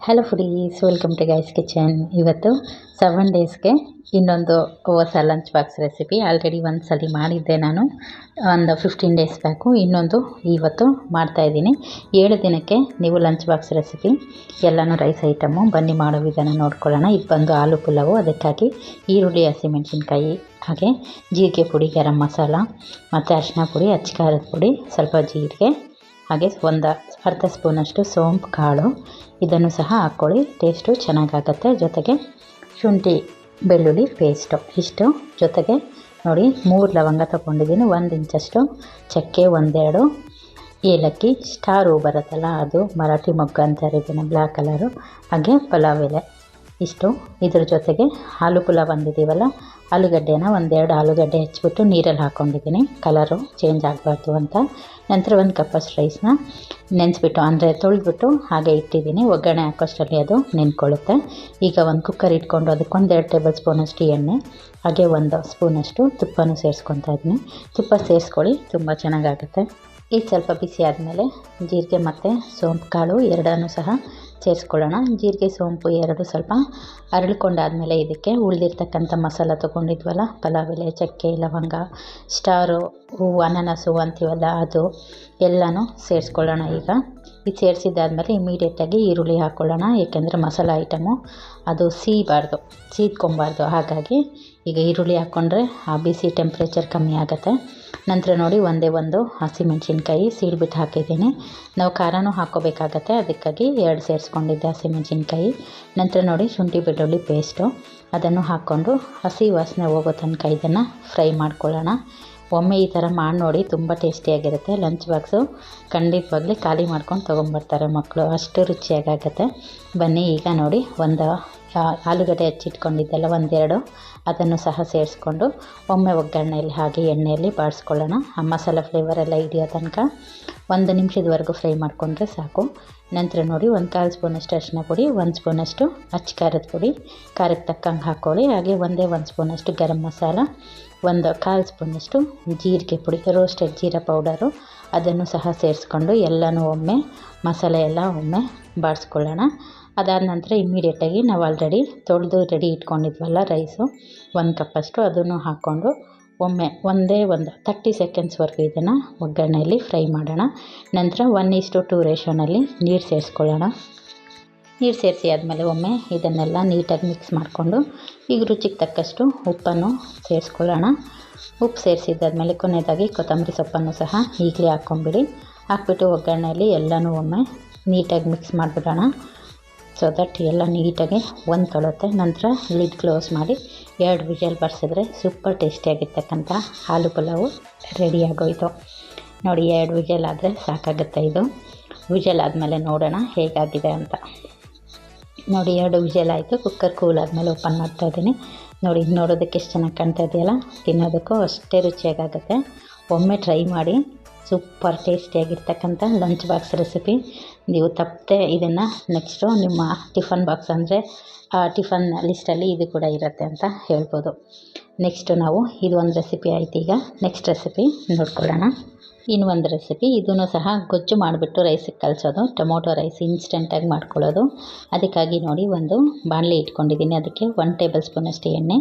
Hello foodies welcome to guys kitchen ಇವತ್ತು seven ಡೇಸ್ಗೆ ಇನ್ನೊಂದು ಹೊಸ ಲಂಚ್ ಬಾಕ್ಸ್ ರೆಸಿಪಿ ಆಲ್ರೆಡಿ ಒಂದು ಸಲ ಮಾಡಿದ್ದೆ ನಾನು ಒಂದು ಫಿಫ್ಟೀನ್ ಡೇಸ್ ಬ್ಯಾಕು ಇನ್ನೊಂದು ಇವತ್ತು ಮಾಡ್ತಾಯಿದ್ದೀನಿ ಏಳು ದಿನಕ್ಕೆ ನೀವು ಲಂಚ್ ಬಾಕ್ಸ್ ರೆಸಿಪಿ ಎಲ್ಲನೂ ರೈಸ್ ಐಟಮು ಬನ್ನಿ ಮಾಡೋ ವಿಧಾನ ನೋಡ್ಕೊಳ್ಳೋಣ ಇದು ಬಂದು ಆಲೂ ಪುಲಾವು ಅದಕ್ಕಾಗಿ ಈರುಳ್ಳಿ ಹಸಿಮೆಣಸಿನ್ಕಾಯಿ ಹಾಗೆ ಜೀರಿಗೆ ಪುಡಿ ಗರಂ ಮಸಾಲ ಮತ್ತು ಅರಿಶಿನ ಪುಡಿ ಅಚ್ಚ ಖಾರದ ಪುಡಿ ಸ್ವಲ್ಪ ಜೀರಿಗೆ ಹಾಗೆ ಒಂದು ಅರ್ಧ ಸ್ಪೂನಷ್ಟು ಸೋಂಪು, ಕಾಳು. ಇದನ್ನು ಸಹ ಹಾಕ್ಕೊಳ್ಳಿ. ಟೇಸ್ಟು ಚೆನ್ನಾಗಾಗತ್ತೆ. ಜೊತೆಗೆ ಶುಂಠಿ, ಬೆಳ್ಳುಳ್ಳಿ ಪೇಸ್ಟು ಇಷ್ಟು. ಜೊತೆಗೆ ನೋಡಿ, ಮೂರು ಲವಂಗ ತಗೊಂಡಿದ್ದೀನಿ. ಒಂದು ಇಂಚಷ್ಟು ಚಕ್ಕೆ, ಒಂದೆರಡು ಏಲಕ್ಕಿ. ಸ್ಟಾರು ಬರುತ್ತಲ್ಲ, ಅದು ಮರಾಠಿ ಮೊಗ್ಗು ಅಂತಾರೆ ಇದನ್ನು ಬ್ಲ್ಯಾಕ್ ಕಲರು ಹಾಗೆ ಪಲಾವ್ ಎಲೆ ಇಷ್ಟು. ಇದ್ರ ಜೊತೆಗೆ ಆಲೂ ಪುಲಾವ್ ಅಂದಿದ್ದೀವಲ್ಲ ಆಲೂಗಡ್ಡೆನ ಒಂದೆರಡು ಆಲೂಗಡ್ಡೆ ಹೆಚ್ಚಿಬಿಟ್ಟು ನೀರಲ್ಲಿ ಹಾಕ್ಕೊಂಡಿದ್ದೀನಿ. ಕಲರು ಚೇಂಜ್ ಆಗಬಾರ್ದು ಅಂತ. ನಂತರ ಒಂದು ಕಪ್ಪಷ್ಟು ರೈಸ್ನ ನೆನೆಸ್ಬಿಟ್ಟು, ಅಂದರೆ ತೊಳೆದ್ಬಿಟ್ಟು ಹಾಗೆ ಇಟ್ಟಿದ್ದೀನಿ. ಒಗ್ಗರಣೆ ಹಾಕೋಷ್ಟರಲ್ಲಿ ಅದು ನೆನ್ಕೊಳ್ಳುತ್ತೆ. ಈಗ ಒಂದು ಕುಕ್ಕರ್ ಇಟ್ಕೊಂಡು ಅದಕ್ಕೆ ಎರಡು ಟೇಬಲ್ ಸ್ಪೂನಷ್ಟು ಎಣ್ಣೆ, ಹಾಗೆ ಒಂದು ಸ್ಪೂನಷ್ಟು ತುಪ್ಪನೂ ಸೇರಿಸ್ಕೊತಾ ಇದ್ದೀನಿ. ತುಪ್ಪ ಸೇರಿಸ್ಕೊಳ್ಳಿ, ತುಂಬ ಚೆನ್ನಾಗಾಗುತ್ತೆ. ಇದು ಸ್ವಲ್ಪ ಬಿಸಿ ಆದಮೇಲೆ ಜೀರಿಗೆ ಮತ್ತು ಸೋಂಪು ಕಾಳು ಎರಡನ್ನೂ ಸಹ ಸೇರಿಸ್ಕೊಳ್ಳೋಣ. ಜೀರಿಗೆ, ಸೋಂಪು ಎರಡು ಸ್ವಲ್ಪ ಅರಳ್ಕೊಂಡಾದಮೇಲೆ ಇದಕ್ಕೆ ಉಳಿದಿರ್ತಕ್ಕಂಥ ಮಸಾಲ ತೊಗೊಂಡಿದ್ವಲ್ಲ ಪಲಾವ್ ಎಲೆ ಚಕ್ಕೆ, ಲವಂಗ, ಸ್ಟಾರು ಹೂವು ಅನಾನಸು ಅಂತೀವಲ್ಲ ಅದು ಎಲ್ಲನೂ ಸೇರಿಸ್ಕೊಳ್ಳೋಣ ಈಗ. ಇದು ಸೇರಿಸಿದ್ದಾದ್ಮೇಲೆ ಇಮಿಡಿಯೇಟಾಗಿ ಈರುಳ್ಳಿ ಹಾಕ್ಕೊಳ್ಳೋಣ ಏಕೆಂದರೆ ಮಸಾಲ ಐಟಮು ಅದು ಸೀಬಾರ್ದು, ಸೀದ್ಕೊಬಾರ್ದು. ಹಾಗಾಗಿ ಈಗ ಈರುಳ್ಳಿ ಹಾಕ್ಕೊಂಡ್ರೆ ಆ ಬಿಸಿ ಟೆಂಪ್ರೇಚರ್ ಕಮ್ಮಿ ಆಗುತ್ತೆ. ನಂತರ ನೋಡಿ ಒಂದೇ ಒಂದು ಹಸಿಮೆಣ್ಸಿನ್ಕಾಯಿ ಸೀಳ್ಬಿಟ್ಟು ಹಾಕಿದ್ದೀನಿ. ನಾವು ಖಾರನೂ ಹಾಕ್ಕೋಬೇಕಾಗತ್ತೆ, ಅದಕ್ಕಾಗಿ ಎರಡು ಸೇರಿಸ್ಕೊಂಡಿದ್ದೆ ಹಸಿಮೆಣ್ಸಿನ್ಕಾಯಿ ನಂತರ ನೋಡಿ ಶುಂಠಿ ಬೆಳ್ಳುಳ್ಳಿ ಪೇಸ್ಟು ಅದನ್ನು ಹಾಕ್ಕೊಂಡು ಹಸಿ ವಾಸನೆ ಹೋಗೋ ತನಕ ಇದನ್ನು ಫ್ರೈ ಮಾಡ್ಕೊಳ್ಳೋಣ. ಒಮ್ಮೆ ಈ ಥರ ಮಾಡಿ ನೋಡಿ ತುಂಬ ಟೇಸ್ಟಿಯಾಗಿರುತ್ತೆ ಲಂಚ್ ಬಾಕ್ಸು ಖಂಡಿತವಾಗ್ಲಿ ಖಾಲಿ ಮಾಡ್ಕೊಂಡು ತೊಗೊಂಬರ್ತಾರೆ ಮಕ್ಕಳು. ಅಷ್ಟು ರುಚಿಯಾಗತ್ತೆ ಬನ್ನಿ ಈಗ ನೋಡಿ ಒಂದು ಆಲೂಗಡ್ಡೆ ಹಚ್ಚಿಟ್ಕೊಂಡಿದ್ದೆಲ್ಲ ಒಂದೆರಡು. ಅದನ್ನು ಸಹ ಸೇರಿಸ್ಕೊಂಡು ಒಮ್ಮೆ ಒಗ್ಗರಣೆಯಲ್ಲಿ ಹಾಗೆ ಎಣ್ಣೆಯಲ್ಲಿ ಬಾಡಿಸ್ಕೊಳ್ಳೋಣ. ಆ ಮಸಾಲ ಫ್ಲೇವರ್ ಎಲ್ಲ ಹಿಡಿಯೋ ತನಕ? ಒಂದು ನಿಮಿಷದವರೆಗೂ ಫ್ರೈ ಮಾಡಿಕೊಂಡ್ರೆ ಸಾಕು. ನಂತರ ನೋಡಿ, ಒಂದು ಕಾಲು ಸ್ಪೂನಷ್ಟು ಅರಿಶಿನ ಪುಡಿ, ಒಂದು ಸ್ಪೂನಷ್ಟು ಅಚ್ಚ ಖಾರದ ಪುಡಿ, ಖಾರಕ್ಕೆ ತಕ್ಕಂಗೆ ಹಾಕ್ಕೊಳ್ಳಿ. ಹಾಗೆ ಒಂದೇ ಒಂದು ಸ್ಪೂನಷ್ಟು ಗರಂ ಮಸಾಲ, ಒಂದು ಕಾಲು ಸ್ಪೂನಷ್ಟು ಜೀರಿಗೆ ಪುಡಿ ರೋಸ್ಟೆಡ್ ಜೀರಾ ಪೌಡರು ಅದನ್ನು ಸಹ ಸೇರಿಸ್ಕೊಂಡು ಎಲ್ಲನೂ ಒಮ್ಮೆ ಮಸಾಲೆ ಎಲ್ಲ ಒಮ್ಮೆ ಬಾಡಿಸ್ಕೊಳ್ಳೋಣ. ಅದಾದ ನಂತರ ಇಮ್ಮಿಡಿಯೇಟಾಗಿ ನಾವು ಆಲ್ರೆಡಿ ತೊಳೆದು ರೆಡಿ ಇಟ್ಕೊಂಡಿದ್ವಲ್ಲ ರೈಸು. ಒಂದು ಕಪ್ಪಷ್ಟು ಅದನ್ನು ಹಾಕ್ಕೊಂಡು ಒಮ್ಮೆ ಒಂದೇ ಒಂದು ತರ್ಟಿ ಸೆಕೆಂಡ್ಸ್ವರೆಗೂ ಇದನ್ನು ಒಗ್ಗರಣೆಯಲ್ಲಿ ಫ್ರೈ ಮಾಡೋಣ. ನಂತರ ಒನ್ ಇಷ್ಟು ಟು ರೇಷನಲ್ಲಿ ನೀರು ಸೇರಿಸ್ಕೊಳ್ಳೋಣ. ನೀರು ಸೇರಿಸಿ ಆದಮೇಲೆ ಒಮ್ಮೆ ಇದನ್ನೆಲ್ಲ ನೀಟಾಗಿ ಮಿಕ್ಸ್ ಮಾಡಿಕೊಂಡು ಈಗ ರುಚಿಗೆ ತಕ್ಕಷ್ಟು ಉಪ್ಪನ್ನು ಸೇರಿಸ್ಕೊಳ್ಳೋಣ. ಉಪ್ಪು ಸೇರಿಸಿದ್ದಾದ್ಮೇಲೆ ಕೊನೆಯದಾಗಿ ಕೊತ್ತಂಬರಿ ಸೊಪ್ಪನ್ನು ಸಹ ಈಗಲೇ ಹಾಕ್ಕೊಂಬಿಡಿ. ಹಾಕ್ಬಿಟ್ಟು ಒಗ್ಗರಣೆಯಲ್ಲಿ ಎಲ್ಲನೂ ಒಮ್ಮೆ ನೀಟಾಗಿ ಮಿಕ್ಸ್ ಮಾಡಿಬಿಡೋಣ. ಸೊ ದಟ್ ಎಲ್ಲ ನೀಟಾಗಿ ಹೊಂದ್ಕೊಳ್ಳುತ್ತೆ ನಂತರ ಲಿಡ್ ಕ್ಲೋಸ್ ಮಾಡಿ ಎರಡು ವಿಷಲ್ ಬರ್ಸಿದ್ರೆ ಸೂಪರ್ ಟೇಸ್ಟಿಯಾಗಿರ್ತಕ್ಕಂಥ ಹಾಲು ಪಲಾವು ರೆಡಿಯಾಗೋಯಿತು ನೋಡಿ, ಎರಡು ವಿಜಲ್ ಆದರೆ ಸಾಕಾಗುತ್ತೆ ಇದು. ವಿಷಲ್ ಆದಮೇಲೆ ನೋಡೋಣ ಹೇಗಾಗಿದೆ ಅಂತ. ನೋಡಿ, ಎರಡು ವಿಷಲ್ ಆಯಿತು. ಕುಕ್ಕರ್ ಕೂಲ್ ಆದಮೇಲೆ ಓಪನ್ ಮಾಡ್ತಾ ಇದ್ದೀನಿ. ನೋಡಿ, ನೋಡೋದಕ್ಕೆ ಎಷ್ಟು ಚೆನ್ನಾಗಿ ಕಾಣ್ತಾ ಇದೆಯಲ್ಲ? ತಿನ್ನೋದಕ್ಕೂ ಅಷ್ಟೇ ರುಚಿಯಾಗುತ್ತೆ ಒಮ್ಮೆ ಟ್ರೈ ಮಾಡಿ ಸೂಪರ್ ಟೇಸ್ಟಿಯಾಗಿರ್ತಕ್ಕಂಥ ಲಂಚ್ ಬಾಕ್ಸ್ ರೆಸಿಪಿ ನೀವು ತಪ್ಪದೆ ಇದನ್ನು ನೆಕ್ಸ್ಟು ನಿಮ್ಮ ಟಿಫನ್ ಬಾಕ್ಸ್ ಅಂದರೆ, ಆ ಟಿಫನ್ ಲಿಸ್ಟಲ್ಲಿ ಇದು ಕೂಡ ಇರುತ್ತೆ ಅಂತ ಹೇಳ್ಬೋದು. ನೆಕ್ಸ್ಟು ನಾವು, ಇದು ಒಂದು ರೆಸಿಪಿ ಆಯ್ತು ಈಗ. ನೆಕ್ಸ್ಟ್ ರೆಸಿಪಿ ನೋಡ್ಕೊಳ್ಳೋಣ. ಇನ್ನು ಒಂದು ರೆಸಿಪಿ ಇದನ್ನು ಸಹ ಗೊಜ್ಜು ಮಾಡಿಬಿಟ್ಟು ರೈಸಿಗೆ ಕಲಿಸೋದು. ಟೊಮೊಟೊ ರೈಸ್ ಇನ್ಸ್ಟೆಂಟಾಗಿ ಮಾಡ್ಕೊಳ್ಳೋದು. ಅದಕ್ಕಾಗಿ ನೋಡಿ ಒಂದು ಬಾಣಲೆ ಇಟ್ಕೊಂಡಿದ್ದೀನಿ. ಅದಕ್ಕೆ ಒನ್ ಟೇಬಲ್ ಸ್ಪೂನಷ್ಟು ಎಣ್ಣೆ,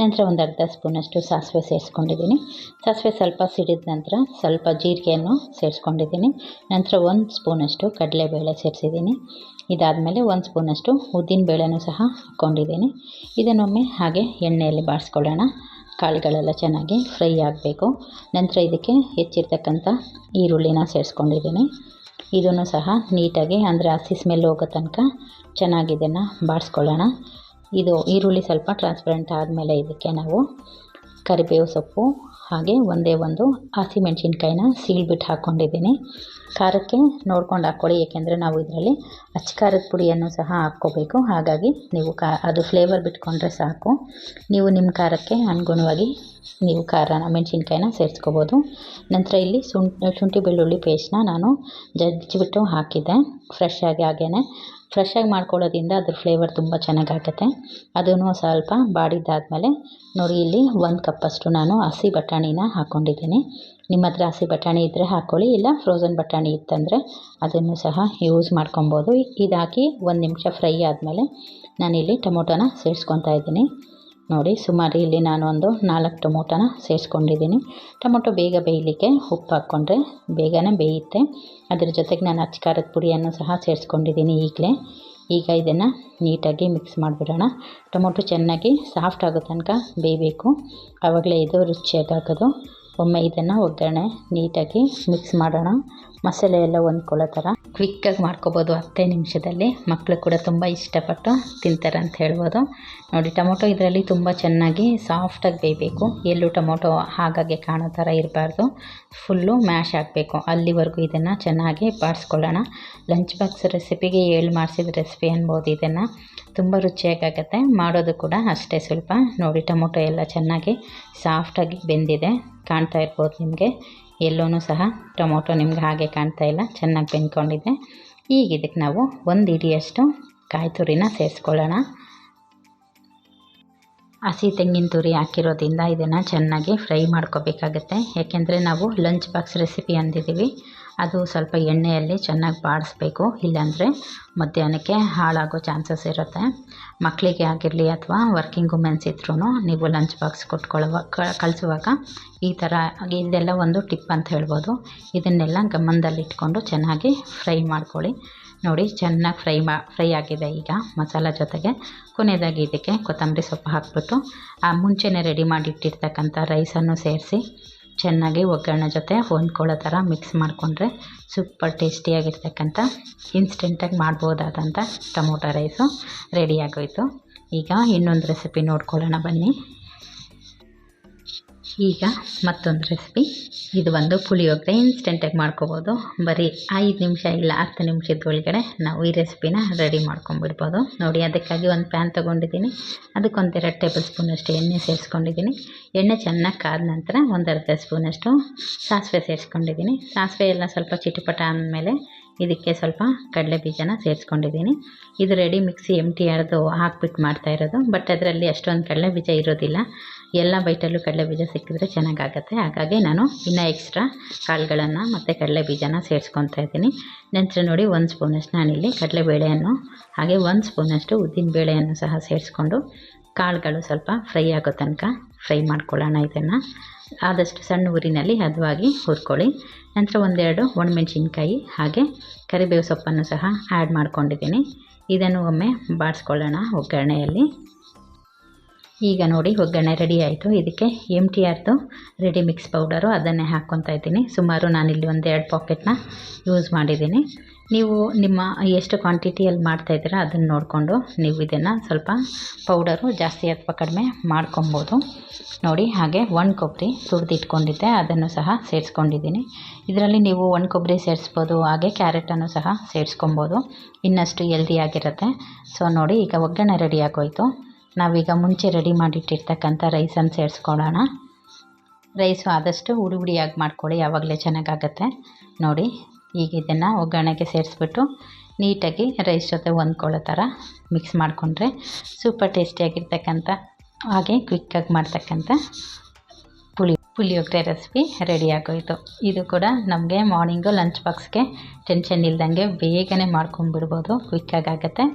ನಂತರ ಒಂದು ಅರ್ಧ ಸ್ಪೂನಷ್ಟು ಸಾಸಿವೆ ಸೇರಿಸ್ಕೊಂಡಿದ್ದೀನಿ. ಸಾಸಿವೆ ಸ್ವಲ್ಪ ಸಿಡಿದ ನಂತರ ಸ್ವಲ್ಪ ಜೀರಿಗೆಯನ್ನು ಸೇರಿಸ್ಕೊಂಡಿದ್ದೀನಿ. ನಂತರ ಒಂದು ಸ್ಪೂನಷ್ಟು ಕಡಲೆಬೇಳೆ ಸೇರಿಸಿದ್ದೀನಿ. ಇದಾದಮೇಲೆ ಒಂದು ಸ್ಪೂನಷ್ಟು ಉದ್ದಿನ ಬೇಳೆನೂ ಸಹ ಹಾಕ್ಕೊಂಡಿದ್ದೀನಿ ಇದನ್ನೊಮ್ಮೆ ಹಾಗೆ ಎಣ್ಣೆಯಲ್ಲಿ ಬಾಡಿಸ್ಕೊಳ್ಳೋಣ ಕಾಳುಗಳೆಲ್ಲ ಚೆನ್ನಾಗಿ ಫ್ರೈ ಆಗಬೇಕು. ನಂತರ ಇದಕ್ಕೆ ಹೆಚ್ಚಿರ್ತಕ್ಕಂಥ ಈರುಳ್ಳಿನ ಸೇರಿಸ್ಕೊಂಡಿದ್ದೀನಿ. ಇದನ್ನು ಸಹ ನೀಟಾಗಿ, ಅಂದರೆ ಹಸಿ ಸ್ಮೆಲ್ ಹೋಗೋ ತನಕ ಚೆನ್ನಾಗಿ ಇದನ್ನು ಬಾಡಿಸ್ಕೊಳ್ಳೋಣ ಇದು ಈರುಳ್ಳಿ ಸ್ವಲ್ಪ ಟ್ರಾನ್ಸ್ಪರೆಂಟ್ ಆದಮೇಲೆ ಇದಕ್ಕೆ ನಾವು ಕರಿಬೇವು ಸೊಪ್ಪು ಹಾಗೆ ಒಂದೇ ಒಂದು ಹಸಿಮೆಣ್ಸಿನ್ಕಾಯಿನ ಸೀಳ್ಬಿಟ್ಟು ಹಾಕ್ಕೊಂಡಿದ್ದೀನಿ ಖಾರಕ್ಕೆ ನೋಡ್ಕೊಂಡು ಹಾಕ್ಕೊಳ್ಳಿ, ಏಕೆಂದರೆ ನಾವು ಇದರಲ್ಲಿ ಅಚ್ಚ ಖಾರದ ಪುಡಿಯನ್ನು ಸಹ ಹಾಕ್ಕೋಬೇಕು. ಹಾಗಾಗಿ ನೀವು ಕಾ, ಅದು ಫ್ಲೇವರ್ ಬಿಟ್ಕೊಂಡ್ರೆ ಸಾಕು. ನೀವು ನಿಮ್ಮ ಖಾರಕ್ಕೆ ಅನುಗುಣವಾಗಿ ನೀವು ಖಾರನ, ಮೆಣಸಿನ್ಕಾಯಿನ ಸೇರಿಸ್ಕೋಬೋದು. ನಂತರ ಇಲ್ಲಿ ಶುಂಠಿ ಬೆಳ್ಳುಳ್ಳಿ ಪೇಸ್ಟ್ನ ನಾನು ಜಜ್ಜಿಬಿಟ್ಟು ಹಾಕಿದ್ದೆ. ಫ್ರೆಶ್ ಆಗಿ ಹಾಗೇ ಫ್ರೆಶ್ಶಾಗಿ ಮಾಡ್ಕೊಳ್ಳೋದ್ರಿಂದ ಅದ್ರ ಫ್ಲೇವರ್ ತುಂಬ ಚೆನ್ನಾಗಾಗತ್ತೆ. ಅದನ್ನು ಸ್ವಲ್ಪ ಬಾಡಿದ್ದಾದಮೇಲೆ ನೋಡಿ ಇಲ್ಲಿ ಒಂದು ಕಪ್ಪಷ್ಟು ನಾನು ಹಸಿ ಬಟಾಣಿನ ಹಾಕ್ಕೊಂಡಿದ್ದೀನಿ ನಿಮ್ಮ ಹತ್ರ ಹಸಿ ಬಟಾಣಿ ಇದ್ದರೆ ಹಾಕ್ಕೊಳ್ಳಿ ಇಲ್ಲ ಫ್ರೋಝನ್ ಬಟಾಣಿ ಇತ್ತಂದರೆ ಅದನ್ನು ಸಹ ಯೂಸ್ ಮಾಡ್ಕೊಬೋದು. ಇದಾಕಿ ಒಂದು ನಿಮಿಷ ಫ್ರೈ ಆದಮೇಲೆ ನಾನಿಲ್ಲಿ ಟೊಮೊಟೊನ ಸೇರಿಸ್ಕೊತಾ ಇದ್ದೀನಿ. ನೋಡಿ, ಸುಮಾರು ಇಲ್ಲಿ ನಾನು ಒಂದು ನಾಲ್ಕು ಟೊಮೊಟೊನ ಸೇರಿಸ್ಕೊಂಡಿದ್ದೀನಿ. ಟೊಮೊಟೊ ಬೇಗ ಬೇಯಲಿಕ್ಕೆ ಉಪ್ಪು ಹಾಕ್ಕೊಂಡ್ರೆ ಬೇಗನೆ ಬೇಯುತ್ತೆ. ಅದ್ರ ಜೊತೆಗೆ ನಾನು ಅಚ್ಚ ಖಾರದ ಪುಡಿಯನ್ನು ಸಹ ಸೇರಿಸ್ಕೊಂಡಿದ್ದೀನಿ ಈಗಲೇ. ಈಗ ಇದನ್ನು ನೀಟಾಗಿ ಮಿಕ್ಸ್ ಮಾಡಿಬಿಡೋಣ. ಟೊಮೊಟೊ ಚೆನ್ನಾಗಿ ಸಾಫ್ಟ್ ಆಗೋ ತನಕ ಬೇಯಬೇಕು. ಆವಾಗಲೇ ಇದು ರುಚಿಯಾಗಿ ಹಾಕೋದು ಒಮ್ಮೆ ಇದನ್ನು ಒಗ್ಗರಣೆ ನೀಟಾಗಿ ಮಿಕ್ಸ್ ಮಾಡೋಣ. ಮಸಾಲೆ ಎಲ್ಲ ಹೊಂದ್ಕೊಳ್ಳೋ ಥರ. ಕ್ವಿಕ್ಕಾಗಿ ಮಾಡ್ಕೋಬೋದು ಹತ್ತೇ ನಿಮಿಷದಲ್ಲಿ. ಮಕ್ಕಳು ಕೂಡ ತುಂಬ ಇಷ್ಟಪಟ್ಟು ತಿಂತಾರೆ ಅಂತ ಹೇಳ್ಬೋದು. ನೋಡಿ, ಟೊಮೊಟೊ ಇದರಲ್ಲಿ ತುಂಬ ಚೆನ್ನಾಗಿ ಸಾಫ್ಟಾಗಿ ಬೇಯಬೇಕು. ಎಲ್ಲೂ ಟೊಮೊಟೊ ಹಾಗಾಗಿ ಕಾಣೋ ಥರ ಇರಬಾರ್ದು. ಫುಲ್ಲು ಮ್ಯಾಶ್ ಆಗಬೇಕು. ಅಲ್ಲಿವರೆಗೂ ಇದನ್ನು ಚೆನ್ನಾಗಿ ಬಾಡಿಸ್ಕೊಳ್ಳೋಣ. ಲಂಚ್ ಬಾಕ್ಸ್ ರೆಸಿಪಿಗೆ ಏಳು ಮಾಡಿಸಿದ ರೆಸಿಪಿ ಅನ್ಬೋದು ಇದನ್ನು. ತುಂಬ ರುಚಿಯಾಗುತ್ತೆ ಮಾಡೋದು ಕೂಡ ಅಷ್ಟೇ ಸ್ವಲ್ಪ. ನೋಡಿ, ಟೊಮೊಟೊ ಎಲ್ಲ ಚೆನ್ನಾಗಿ ಸಾಫ್ಟಾಗಿ ಬೆಂದಿದೆ. ಕಾಣ್ತಾ ಇರ್ಬೋದು ನಿಮಗೆ. ಎಲ್ಲೂ ಸಹ ಟೊಮೊಟೊ ನಿಮ್ಗೆ ಹಾಗೆ ಕಾಣ್ತಾ ಇಲ್ಲ, ಚೆನ್ನಾಗಿ ಬೆಂದ್ಕೊಂಡಿದೆ. ಈಗ ಇದಕ್ಕೆ ನಾವು ಒಂದು ಇಡಿಯಷ್ಟು ಕಾಯಿ ತುರಿನ ಸೇರಿಸ್ಕೊಳ್ಳೋಣ. ಹಸಿ ತೆಂಗಿನ ತುರಿ ಹಾಕಿರೋದ್ರಿಂದ ಇದನ್ನು ಚೆನ್ನಾಗಿ ಫ್ರೈ ಮಾಡ್ಕೋಬೇಕಾಗತ್ತೆ. ಯಾಕೆಂದರೆ ನಾವು ಲಂಚ್ ಬಾಕ್ಸ್ ರೆಸಿಪಿ ಅಂದಿದ್ದೀವಿ. ಅದು ಸ್ವಲ್ಪ ಎಣ್ಣೆಯಲ್ಲಿ ಚೆನ್ನಾಗಿ ಬಾಡಿಸ್ಬೇಕು. ಇಲ್ಲಾಂದರೆ ಮಧ್ಯಾಹ್ನಕ್ಕೆ ಹಾಳಾಗೋ ಚಾನ್ಸಸ್ ಇರುತ್ತೆ. ಮಕ್ಕಳಿಗೆ ಆಗಿರಲಿ ಅಥವಾ ವರ್ಕಿಂಗ್ ವುಮೆನ್ಸ್ ಇದ್ರೂ ನೀವು ಲಂಚ್ ಬಾಕ್ಸ್ ಕೊಟ್ಕೊಳ್ಳುವ ಕಳಿಸುವಾಗ ಈ ಥರ ಇದೆಲ್ಲ ಒಂದು ಟಿಪ್ ಅಂತ ಹೇಳ್ಬೋದು. ಇದನ್ನೆಲ್ಲ ಗಮನದಲ್ಲಿಟ್ಕೊಂಡು ಚೆನ್ನಾಗಿ ಫ್ರೈ ಮಾಡ್ಕೊಳ್ಳಿ. ನೋಡಿ, ಚೆನ್ನಾಗಿ ಫ್ರೈ ಮಾ, ಫ್ರೈ ಆಗಿದೆ ಈಗ ಮಸಾಲ ಜೊತೆಗೆ. ಕೊನೆಯದಾಗಿ ಇದಕ್ಕೆ ಕೊತ್ತಂಬರಿ ಸೊಪ್ಪು ಹಾಕ್ಬಿಟ್ಟು, ಆ ಮುಂಚೆನೇ ರೆಡಿ ಮಾಡಿಟ್ಟಿರ್ತಕ್ಕಂಥ ರೈಸನ್ನು ಸೇರಿಸಿ ಚೆನ್ನಾಗಿ ಒಗ್ಗರಣೆ ಜೊತೆ ಹೊಂದ್ಕೊಳ್ಳೋ ಥರ ಮಿಕ್ಸ್ ಮಾಡಿಕೊಂಡ್ರೆ ಸೂಪರ್ ಟೇಸ್ಟಿಯಾಗಿರ್ತಕ್ಕಂಥ ಇನ್ಸ್ಟೆಂಟಾಗಿ ಮಾಡ್ಬೋದಾದಂಥ ಟೊಮೊಟೊ ರೈಸು ರೆಡಿಯಾಗೋಯಿತು ಈಗ ಇನ್ನೊಂದು ರೆಸಿಪಿ ನೋಡ್ಕೊಳ್ಳೋಣ ಬನ್ನಿ. ಈಗ ಮತ್ತೊಂದು ರೆಸಿಪಿ ಇದು ಒಂದು ಪುಳಿಯೋಗರೆ ಇನ್ಸ್ಟೆಂಟಾಗಿ ಮಾಡ್ಕೋಬೋದು. ಬರೀ ಐದು ನಿಮಿಷ ಇಲ್ಲ ಹತ್ತು ನಿಮಿಷದ ಒಳಗಡೆ ನಾವು ಈ ರೆಸಿಪಿನ ರೆಡಿ ಮಾಡ್ಕೊಂಬಿಡ್ಬೋದು ನೋಡಿ, ಅದಕ್ಕಾಗಿ ಒಂದು ಪ್ಯಾನ್ ತೊಗೊಂಡಿದ್ದೀನಿ. ಅದಕ್ಕೊಂದೆರಡು ಟೇಬಲ್ ಸ್ಪೂನಷ್ಟು ಎಣ್ಣೆ ಸೇರಿಸ್ಕೊಂಡಿದ್ದೀನಿ. ಎಣ್ಣೆ ಚೆನ್ನಾಗಿ ಕಾದ ನಂತರ ಒಂದು ಅರ್ಧ ಸ್ಪೂನಷ್ಟು ಸಾಸಿವೆ ಸೇರಿಸ್ಕೊಂಡಿದ್ದೀನಿ. ಸಾಸಿವೆ ಎಲ್ಲ ಸ್ವಲ್ಪ ಚಿಟಪಟ ಅಂದಮೇಲೆ ಇದಕ್ಕೆ ಸ್ವಲ್ಪ ಕಡಲೆ ಬೀಜನ ಸೇರಿಸ್ಕೊಂಡಿದ್ದೀನಿ. ಇದು ರೆಡಿ ಮಿಕ್ಸಿ ಎಂ ಟಿ ಆರ್ದು ಹಾಕ್ಬಿಟ್ಟು ಮಾಡ್ತಾ ಇರೋದು. ಬಟ್ ಅದರಲ್ಲಿ ಅಷ್ಟೊಂದು ಕಡಲೆ ಬೀಜ ಇರೋದಿಲ್ಲ. ಎಲ್ಲ ಬೈಟಲ್ಲೂ ಕಡಲೆ ಬೀಜ ಸಿಕ್ಕಿದ್ರೆ ಚೆನ್ನಾಗಾಗತ್ತೆ. ಹಾಗಾಗಿ ನಾನು ಇನ್ನೂ ಎಕ್ಸ್ಟ್ರಾ ಕಾಳುಗಳನ್ನು ಮತ್ತು ಕಡಲೆ ಬೀಜನ ಸೇರಿಸ್ಕೊತಾ ಇದ್ದೀನಿ. ನಂತರ ನೋಡಿ ಒಂದು ಸ್ಪೂನಷ್ಟು ನಾನಿಲ್ಲಿ ಕಡಲೆಬೇಳೆಯನ್ನು ಹಾಗೆ ಒಂದು ಸ್ಪೂನಷ್ಟು ಉದ್ದಿನ ಬೇಳೆಯನ್ನು ಸಹ ಸೇರಿಸ್ಕೊಂಡು ಕಾಳುಗಳು ಸ್ವಲ್ಪ ಫ್ರೈ ಆಗೋ ತನಕ ಫ್ರೈ ಮಾಡ್ಕೊಳ್ಳೋಣ ಇದನ್ನು. ಆದಷ್ಟು ಸಣ್ಣ ಊರಿನಲ್ಲಿ ಹದವಾಗಿ ಹುರ್ಕೊಳ್ಳಿ. ನಂತರ ಒಂದೆರಡು ಒಣಮೆಣಸಿನ್ಕಾಯಿ, ಹಾಗೆ ಕರಿಬೇವು ಸೊಪ್ಪನ್ನು ಸಹ ಆ್ಯಡ್ ಮಾಡ್ಕೊಂಡಿದ್ದೀನಿ. ಇದನ್ನು ಒಮ್ಮೆ ಬಾಡಿಸ್ಕೊಳ್ಳೋಣ ಒಗ್ಗರಣೆಯಲ್ಲಿ. ಈಗ ನೋಡಿ ಒಗ್ಗರಣೆ ರೆಡಿ ಆಯಿತು. ಇದಕ್ಕೆ ಎಂ ಟಿ ಆರ್ದು ರೆಡಿ ಮಿಕ್ಸ್ ಪೌಡರು ಅದನ್ನೇ ಹಾಕ್ಕೊತಾ ಇದ್ದೀನಿ. ಸುಮಾರು ನಾನಿಲ್ಲಿ ಎರಡು ಪಾಕೆಟ್ನ ಯೂಸ್ ಮಾಡಿದ್ದೀನಿ. ನೀವು ನಿಮ್ಮ ಎಷ್ಟು ಕ್ವಾಂಟಿಟಿಯಲ್ಲಿ ಮಾಡ್ತಾಯಿದ್ದೀರಾ ಅದನ್ನು ನೋಡಿಕೊಂಡು ನೀವು ಇದನ್ನು ಸ್ವಲ್ಪ ಪೌಡರು ಜಾಸ್ತಿ ಅಥವಾ ಕಡಿಮೆ ಮಾಡ್ಕೊಬೋದು. ನೋಡಿ ಹಾಗೆ ಒಣ ಕೊಬ್ಬರಿ ತುರಿದಿಟ್ಕೊಂಡಿದ್ದೆ ಅದನ್ನು ಸಹ ಸೇರಿಸ್ಕೊಂಡಿದ್ದೀನಿ. ಇದರಲ್ಲಿ ನೀವು ಒಣ ಕೊಬ್ಬರಿ ಸೇರಿಸ್ಬೋದು, ಹಾಗೆ ಕ್ಯಾರೆಟನ್ನು ಸಹ ಸೇರಿಸ್ಕೊಬೋದು. ಇನ್ನಷ್ಟು ಎಲ್ದಿಯಾಗಿರುತ್ತೆ ಸೊ ನೋಡಿ ಈಗ ಒಗ್ಗರಣೆ ರೆಡಿ ಆಗೋಯಿತು. ನಾವೀಗ ಮುಂಚೆ ರೆಡಿ ಮಾಡಿಟ್ಟಿರ್ತಕ್ಕಂಥ ರೈಸನ್ನು ಸೇರಿಸ್ಕೊಳ್ಳೋಣ. ರೈಸು ಆದಷ್ಟು ಹುಡಿ ಹುಡಿಯಾಗಿ ಮಾಡ್ಕೊಳ್ಳಿ, ಯಾವಾಗಲೇ ಚೆನ್ನಾಗಾಗತ್ತೆ. ನೋಡಿ, ಈಗ ಇದನ್ನು ಒಗ್ಗರಣೆಗೆ ಸೇರಿಸ್ಬಿಟ್ಟು ನೀಟಾಗಿ ರೈಸ್ ಜೊತೆ ಹೊಂದ್ಕೊಳ್ಳೋ ಥರ ಮಿಕ್ಸ್ ಮಾಡಿಕೊಂಡ್ರೆ ಸೂಪರ್ ಟೇಸ್ಟಿಯಾಗಿರ್ತಕ್ಕಂಥ, ಹಾಗೆ ಕ್ವಿಕ್ಕಾಗಿ ಮಾಡ್ತಕ್ಕಂಥ ಪುಳಿ, ಪುಳಿಯೋಗರೆ ರೆಸಿಪಿ ರೆಡಿ ಆಗೋಯಿತು. ಇದು ಕೂಡ ನಮಗೆ ಮಾರ್ನಿಂಗು ಲಂಚ್ ಬಾಕ್ಸ್ಗೆ ಟೆನ್ಷನ್ ಇಲ್ದಂಗೆ ಬೇಗನೆ ಮಾಡ್ಕೊಂಡ್ಬಿಡ್ಬೋದು, ಕ್ವಿಕ್ಕಾಗಿ ಆಗುತ್ತೆ.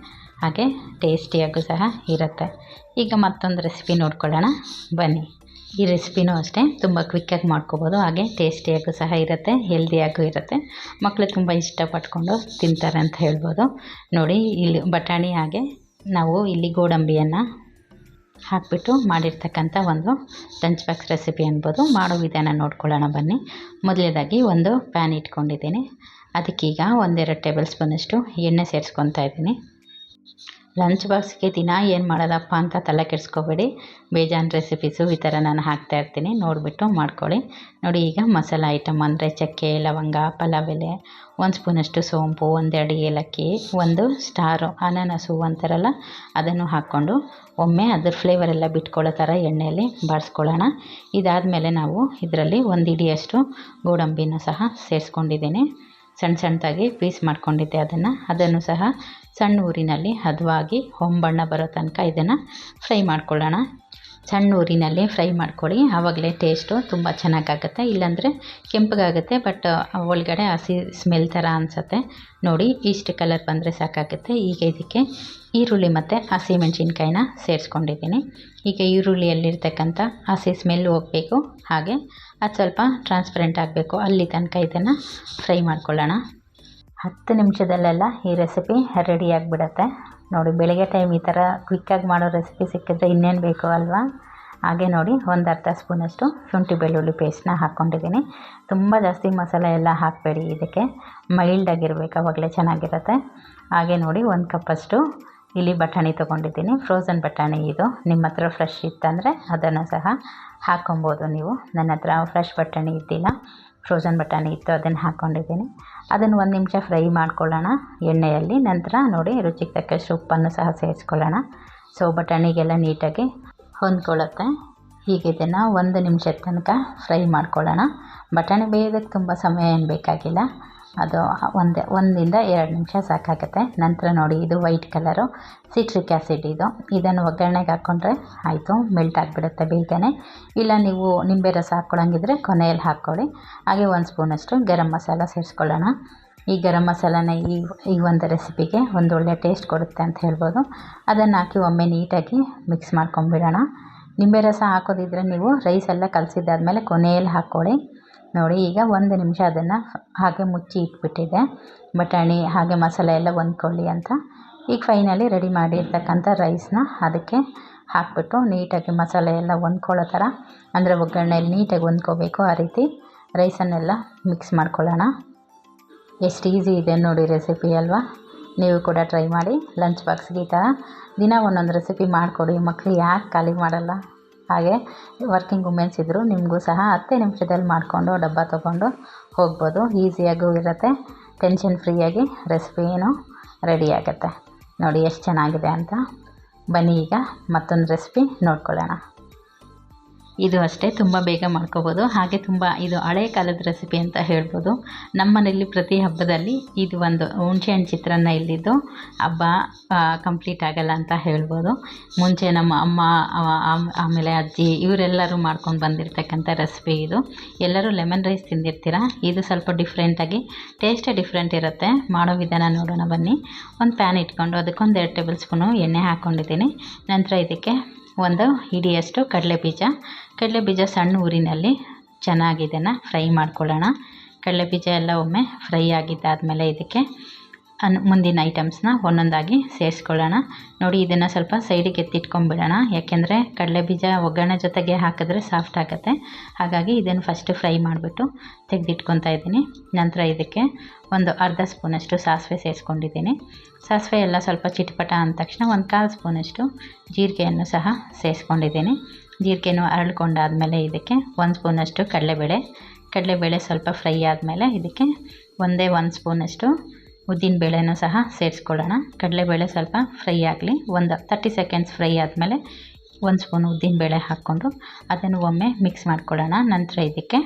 ಹಾಗೆ ಟೇಸ್ಟಿಯಾಗೂ ಸಹ ಇರುತ್ತೆ. ಈಗ ಮತ್ತೊಂದು ರೆಸಿಪಿ ನೋಡ್ಕೊಳ್ಳೋಣ. ಬನ್ನಿ. ಈ ರೆಸಿಪಿನೂ ಅಷ್ಟೇ. ತುಂಬ ಕ್ವಿಕ್ಕಾಗಿ ಮಾಡ್ಕೋಬೋದು. ಹಾಗೆ ಟೇಸ್ಟಿಯಾಗೂ ಸಹ ಇರುತ್ತೆ ಹೆಲ್ದಿಯಾಗೂ ಇರುತ್ತೆ. ಮಕ್ಕಳು ತುಂಬ ಇಷ್ಟಪಟ್ಕೊಂಡು ತಿಂತಾರೆ ಅಂತ ಹೇಳ್ಬೋದು. ನೋಡಿ, ಇಲ್ಲಿ ಬಟಾಣಿ ಹಾಗೆ ನಾವು ಇಲ್ಲಿ ಗೋಡಂಬಿಯನ್ನು ಹಾಕಿಬಿಟ್ಟು ಮಾಡಿರ್ತಕ್ಕಂಥ ಒಂದು ಲಂಚ್ ಬಾಕ್ಸ್ ರೆಸಿಪಿ ಅನ್ಬೋದು. ಮಾಡೋ ವಿಧಾನ ನೋಡ್ಕೊಳ್ಳೋಣ ಬನ್ನಿ. ಮೊದಲನೇದಾಗಿ ಒಂದು ಪ್ಯಾನ್ ಇಟ್ಕೊಂಡಿದ್ದೀನಿ. ಅದಕ್ಕೀಗ ಒಂದೆರಡು ಟೇಬಲ್ ಸ್ಪೂನಷ್ಟು ಎಣ್ಣೆ ಸೇರಿಸ್ಕೊತಾ ಇದ್ದೀನಿ. ಲಂಚ್ ಬಾಕ್ಸ್ಗೆ ದಿನ ಏನು ಮಾಡೋದಪ್ಪ ಅಂತ ತಲೆ ಕೆಡಿಸ್ಕೋಬೇಡಿ. ಬೇಜಾನ್ ರೆಸಿಪೀಸು ಈ ಥರ ನಾನು ಹಾಕ್ತಾಯಿರ್ತೀನಿ ನೋಡಿಬಿಟ್ಟು ಮಾಡ್ಕೊಳ್ಳಿ. ನೋಡಿ ಈಗ ಮಸಾಲೆ ಐಟಮ್ ಅಂದರೆ ಚಕ್ಕೆ, ಲವಂಗ, ಪಲಾವ್ ಎಲೆ, ಒಂದು ಸ್ಪೂನಷ್ಟು ಸೋಂಪು, ಒಂದೆರಡು ಏಲಕ್ಕಿ, ಒಂದು ಸ್ಟಾರು, ಅನಾನಸು ಅಂತಾರಲ್ಲ ಅದನ್ನು ಹಾಕ್ಕೊಂಡು ಒಮ್ಮೆ ಅದ್ರ ಫ್ಲೇವರೆಲ್ಲ ಬಿಟ್ಕೊಳ್ಳೋ ಥರ ಎಣ್ಣೆಯಲ್ಲಿ ಬಾಡಿಸ್ಕೊಳ್ಳೋಣ ಇದಾದಮೇಲೆ ನಾವು ಇದರಲ್ಲಿ ಒಂದು ಇಡಿಯಷ್ಟು ಗೋಡಂಬಿನೂ ಸಹ ಸೇರಿಸ್ಕೊಂಡಿದ್ದೀನಿ. ಸಣ್ಣ ಸಣ್ಣದಾಗಿ ಪೀಸ್ ಮಾಡ್ಕೊಂಡಿದ್ದೆ ಅದನ್ನು. ಅದನ್ನು ಸಹ ಸಣ್ಣ ಊರಿನಲ್ಲಿ ಹದವಾಗಿ ಹೊಂಬಣ್ಣ ಬರೋ ತನಕ ಇದನ್ನು ಫ್ರೈ ಮಾಡ್ಕೊಳ್ಳೋಣ. ಸಣ್ಣ ಊರಿನಲ್ಲಿ ಫ್ರೈ ಮಾಡ್ಕೊಳ್ಳಿ. ಆವಾಗಲೇ ಟೇಸ್ಟು ತುಂಬ ಚೆನ್ನಾಗಾಗುತ್ತೆ. ಇಲ್ಲಾಂದರೆ ಕೆಂಪಗಾಗುತ್ತೆ, ಬಟ್ ಒಳಗಡೆ ಹಸಿ ಸ್ಮೆಲ್ ಥರ ಅನಿಸುತ್ತೆ. ನೋಡಿ ಇಷ್ಟು ಕಲರ್ ಬಂದರೆ ಸಾಕಾಗುತ್ತೆ. ಈಗ ಇದಕ್ಕೆ ಈರುಳ್ಳಿ ಮತ್ತು ಹಸಿಮೆಣ್ಸಿನ್ಕಾಯಿನ ಸೇರಿಸ್ಕೊಂಡಿದ್ದೀನಿ. ಈಗ ಈರುಳ್ಳಿಯಲ್ಲಿರ್ತಕ್ಕಂಥ ಹಸಿ ಸ್ಮೆಲ್ ಹೋಗಬೇಕು. ಹಾಗೆ ಅದು ಸ್ವಲ್ಪ ಟ್ರಾನ್ಸ್ಪರೆಂಟ್ ಆಗಬೇಕು. ಅಲ್ಲಿ ತನಕ ಇದನ್ನು ಫ್ರೈ ಮಾಡ್ಕೊಳ್ಳೋಣ. ಹತ್ತು ನಿಮಿಷದಲ್ಲೆಲ್ಲ ಈ ರೆಸಿಪಿ ರೆಡಿ ಆಗಿಬಿಡತ್ತೆ. ನೋಡಿ, ಬೆಳಗ್ಗೆ ಟೈಮ್ ಈ ಥರ ಕ್ವಿಕ್ಕಾಗಿ ಮಾಡೋ ರೆಸಿಪಿ ಸಿಕ್ಕಿದ್ರೆ ಇನ್ನೇನು ಬೇಕು ಅಲ್ವಾ? ಹಾಗೆ ನೋಡಿ, ಒಂದು ಅರ್ಧ ಸ್ಪೂನಷ್ಟು ಶುಂಠಿ ಬೆಳ್ಳುಳ್ಳಿ ಪೇಸ್ಟ್ನ ಹಾಕ್ಕೊಂಡಿದ್ದೀನಿ ತುಂಬ ಜಾಸ್ತಿ ಮಸಾಲೆ ಎಲ್ಲ ಹಾಕಬೇಡಿ ಇದಕ್ಕೆ. ಮೈಲ್ಡಾಗಿರಬೇಕು ಅವಾಗಲೇ ಚೆನ್ನಾಗಿರುತ್ತೆ. ಹಾಗೆ ನೋಡಿ, ಒಂದು ಕಪ್ಪಷ್ಟು ಇಲ್ಲಿ ಬಟಾಣಿ ತೊಗೊಂಡಿದ್ದೀನಿ. ಫ್ರೋಝನ್ ಬಟಾಣಿ ಇದು. ನಿಮ್ಮ ಹತ್ರ ಫ್ರೆಶ್ ಇತ್ತಂದರೆ ಅದನ್ನು ಸಹ ಹಾಕ್ಕೊಬೋದು ನೀವು. ನನ್ನ ಹತ್ರ ಫ್ರೆಶ್ ಬಟಾಣಿ ಇದ್ದಿಲ್ಲ. ಫ್ರೋಝನ್ ಬಟಾಣಿ ಇತ್ತು, ಅದನ್ನು ಹಾಕ್ಕೊಂಡಿದ್ದೀನಿ ಅದನ್ನು ಒಂದು ನಿಮಿಷ ಫ್ರೈ ಮಾಡ್ಕೊಳ್ಳೋಣ ಎಣ್ಣೆಯಲ್ಲಿ. ನಂತರ ನೋಡಿ ರುಚಿಗೆ ತಕ್ಕಷ್ಟು ಉಪ್ಪನ್ನು ಸಹ ಸೇರಿಸ್ಕೊಳ್ಳೋಣ. ಸೊ ಬಟಾಣಿಗೆಲ್ಲ ನೀಟಾಗಿ ಹೊಂದ್ಕೊಳ್ಳುತ್ತೆ. ಹೀಗಿದ್ದನ್ನು ಒಂದು ನಿಮಿಷದ ತನಕ ಫ್ರೈ ಮಾಡ್ಕೊಳ್ಳೋಣ. ಬಟಾಣಿ ಬೇಯೋದಕ್ಕೆ ತುಂಬ ಸಮಯ ಏನು ಬೇಕಾಗಿಲ್ಲ. ಅದು ಒಂದು, ಒಂದಿಂದ ಎರಡು ನಿಮಿಷ ಸಾಕಾಗುತ್ತೆ. ನಂತರ ನೋಡಿ, ಇದು ವೈಟ್ ಕಲರು, ಸಿಟ್ರಿಕ್ ಆ್ಯಸಿಡ್ ಇದು. ಇದನ್ನು ಒಗ್ಗರಣೆಗೆ ಹಾಕ್ಕೊಂಡ್ರೆ ಆಯಿತು, ಮೆಲ್ಟ್ ಆಗಿಬಿಡುತ್ತೆ ಬೇಗನೆ. ಇಲ್ಲ, ನೀವು ನಿಂಬೆ ರಸ ಹಾಕ್ಕೊಳ್ಳೋಂಗಿದ್ರೆ ಕೊನೆಯಲ್ಲಿ ಹಾಕ್ಕೊಳ್ಳಿ. ಹಾಗೆ ಒಂದು ಸ್ಪೂನಷ್ಟು ಗರಂ ಮಸಾಲ ಸೇರಿಸ್ಕೊಳ್ಳೋಣ. ಈ ಗರಂ ಮಸಾಲಾನ ಈ ಈ ಒಂದು ರೆಸಿಪಿಗೆ ಒಂದು ಒಳ್ಳೆ ಟೇಸ್ಟ್ ಕೊಡುತ್ತೆ ಅಂತ ಹೇಳ್ಬೋದು. ಅದನ್ನು ಹಾಕಿ ಒಮ್ಮೆ ನೀಟಾಗಿ ಮಿಕ್ಸ್ ಮಾಡ್ಕೊಂಬಿಡೋಣ. ನಿಂಬೆ ರಸ ಹಾಕೋದಿದ್ರೆ ನೀವು ರೈಸ್ ಎಲ್ಲ ಕಲಸಿದ್ದಾದ್ಮೇಲೆ ಕೊನೆಯಲ್ಲಿ ಹಾಕ್ಕೊಳ್ಳಿ. ನೋಡಿ, ಈಗ ಒಂದು ನಿಮಿಷ ಅದನ್ನು ಹಾಗೆ ಮುಚ್ಚಿ ಇಟ್ಬಿಟ್ಟಿದೆ. ಬಟಾಣಿ ಹಾಗೆ ಮಸಾಲೆ ಎಲ್ಲ ಹೊಂದ್ಕೊಳ್ಳಿ ಅಂತ. ಈಗ ಫೈನಲಿ ರೆಡಿ ಮಾಡಿರ್ತಕ್ಕಂಥ ರೈಸ್ನ ಅದಕ್ಕೆ ಹಾಕ್ಬಿಟ್ಟು ನೀಟಾಗಿ ಮಸಾಲೆ ಎಲ್ಲ ಹೊಂದ್ಕೊಳ್ಳೋ ಥರ, ಅಂದರೆ ಒಗ್ಗರಣೆಯಲ್ಲಿ ನೀಟಾಗಿ ಹೊಂದ್ಕೋಬೇಕು ಆ ರೀತಿ ರೈಸನ್ನೆಲ್ಲ ಮಿಕ್ಸ್ ಮಾಡ್ಕೊಳ್ಳೋಣ. ಎಷ್ಟು ಈಸಿ ಇದೆ ನೋಡಿ ರೆಸಿಪಿ ಅಲ್ವಾ? ನೀವು ಕೂಡ ಟ್ರೈ ಮಾಡಿ ಲಂಚ್ ಬಾಕ್ಸ್ಗೆ ಈ ಥರ ದಿನ ಒಂದೊಂದು ರೆಸಿಪಿ ಮಾಡಿಕೊಡಿ ಮಕ್ಕಳು ಯಾಕೆ ಖಾಲಿ ಮಾಡಲ್ಲ? ಹಾಗೆ ವರ್ಕಿಂಗ್ ವುಮೆನ್ಸ್ ಇದ್ದರು ನಿಮಗೂ ಸಹ ಹತ್ತೇ ನಿಮಿಷದಲ್ಲಿ ಮಾಡಿಕೊಂಡು ಡಬ್ಬ ತೊಗೊಂಡು ಹೋಗ್ಬೋದು. ಈಸಿಯಾಗೂ ಇರುತ್ತೆ. ಟೆನ್ಷನ್ ಫ್ರೀಯಾಗಿ ರೆಸಿಪಿನೂ ರೆಡಿ ಆಗುತ್ತೆ. ನೋಡಿ ಎಷ್ಟು ಚೆನ್ನಾಗಿದೆ ಅಂತ. ಬನ್ನಿ ಈಗ ಮತ್ತೊಂದು ರೆಸಿಪಿ ನೋಡ್ಕೊಳ್ಳೋಣ. ಇದು ಅಷ್ಟೇ, ತುಂಬ ಬೇಗ ಮಾಡ್ಕೋಬೋದು. ಹಾಗೆ ತುಂಬ ಇದು ಹಳೆ ಕಾಲದ ರೆಸಿಪಿ ಅಂತ ಹೇಳ್ಬೋದು. ನಮ್ಮ ಮನೆಯಲ್ಲಿ ಪ್ರತಿ ಹಬ್ಬದಲ್ಲಿ ಇದು ಒಂದು ಹುಣಸೆಹಣ್ಣು ಚಿತ್ರಾನ್ನ ಇಲ್ಲಿದ್ದು ಹಬ್ಬ ಕಂಪ್ಲೀಟ್ ಆಗಲ್ಲ ಅಂತ ಹೇಳ್ಬೋದು. ಮುಂಚೆ ನಮ್ಮ ಅಮ್ಮ ಆಮೇಲೆ ಅಜ್ಜಿ ಇವರೆಲ್ಲರೂ ಮಾಡ್ಕೊಂಡು ಬಂದಿರತಕ್ಕಂಥ ರೆಸಿಪಿ ಇದು. ಎಲ್ಲರೂ ಲೆಮನ್ ರೈಸ್ ತಿಂದಿರ್ತೀರ? ಇದು ಸ್ವಲ್ಪ ಡಿಫ್ರೆಂಟಾಗಿ ಟೇಸ್ಟೇ ಡಿಫ್ರೆಂಟ್ ಇರುತ್ತೆ. ಮಾಡೋ ವಿಧಾನ ನೋಡೋಣ ಬನ್ನಿ. ಒಂದು ಪ್ಯಾನ್ ಇಟ್ಕೊಂಡು ಅದಕ್ಕೊಂದು ಎರಡು ಟೇಬಲ್ ಸ್ಪೂನು ಎಣ್ಣೆ ಹಾಕ್ಕೊಂಡಿದ್ದೀನಿ ನಂತರ ಇದಕ್ಕೆ ಒಂದು ಹಿಡಿಯಷ್ಟು ಕಡಲೆ ಬೀಜ ಸಣ್ಣ ಊರಿನಲ್ಲಿ ಚೆನ್ನಾಗಿ ಇದನ್ನು ಫ್ರೈ ಮಾಡ್ಕೊಳ್ಳೋಣ. ಕಡಲೆ ಬೀಜ ಎಲ್ಲ ಒಮ್ಮೆ ಫ್ರೈ ಆಗಿದ್ದಾದಮೇಲೆ ಇದಕ್ಕೆ ಅನ್ ಮುಂದಿನ ಐಟಮ್ಸ್ನ ಒಂದೊಂದಾಗಿ ಸೇರಿಸ್ಕೊಳ್ಳೋಣ. ನೋಡಿ, ಇದನ್ನು ಸ್ವಲ್ಪ ಸೈಡಿಗೆ ಎತ್ತಿಟ್ಕೊಂಡ್ಬಿಡೋಣ. ಯಾಕೆಂದರೆ ಕಡಲೆ ಬೀಜ ಒಗ್ಗರಣೆ ಜೊತೆಗೆ ಹಾಕಿದ್ರೆ ಸಾಫ್ಟ್ ಆಗುತ್ತೆ. ಹಾಗಾಗಿ ಇದನ್ನು ಫಸ್ಟು ಫ್ರೈ ಮಾಡಿಬಿಟ್ಟು ತೆಗೆದಿಟ್ಕೊತಾ ಇದ್ದೀನಿ. ನಂತರ ಇದಕ್ಕೆ ಒಂದು ಅರ್ಧ ಸ್ಪೂನಷ್ಟು ಸಾಸಿವೆ ಸೇರಿಸ್ಕೊಂಡಿದ್ದೀನಿ. ಸಾಸಿವೆ ಎಲ್ಲ ಸ್ವಲ್ಪ ಚಿಟಪಟ ಅಂದ ತಕ್ಷಣ ಒಂದು ಕಾಲು ಸ್ಪೂನಷ್ಟು ಜೀರಿಗೆಯನ್ನು ಸಹ ಸೇರಿಸ್ಕೊಂಡಿದ್ದೀನಿ. ಜೀರಿಗೆನೂ ಅರಳ್ಕೊಂಡಾದಮೇಲೆ ಇದಕ್ಕೆ ಒಂದು ಸ್ಪೂನಷ್ಟು ಕಡಲೆಬೇಳೆ. ಕಡಲೆಬೇಳೆ ಸ್ವಲ್ಪ ಫ್ರೈ ಆದಮೇಲೆ ಇದಕ್ಕೆ ಒಂದೇ ಒಂದು ಸ್ಪೂನಷ್ಟು ಉದ್ದಿನಬೇಳೆನೂ ಸಹ ಸೇರಿಸ್ಕೊಳ್ಳೋಣ. ಕಡಲೆಬೇಳೆ ಸ್ವಲ್ಪ ಫ್ರೈ ಆಗಲಿ. ಒಂದು ತರ್ಟಿ ಸೆಕೆಂಡ್ಸ್ ಫ್ರೈ ಆದಮೇಲೆ ಒಂದು ಸ್ಪೂನ್ ಉದ್ದಿನಬೇಳೆ ಹಾಕ್ಕೊಂಡು ಅದನ್ನು ಒಮ್ಮೆ ಮಿಕ್ಸ್ ಮಾಡ್ಕೊಳ್ಳೋಣ. ನಂತರ ಇದಕ್ಕೆ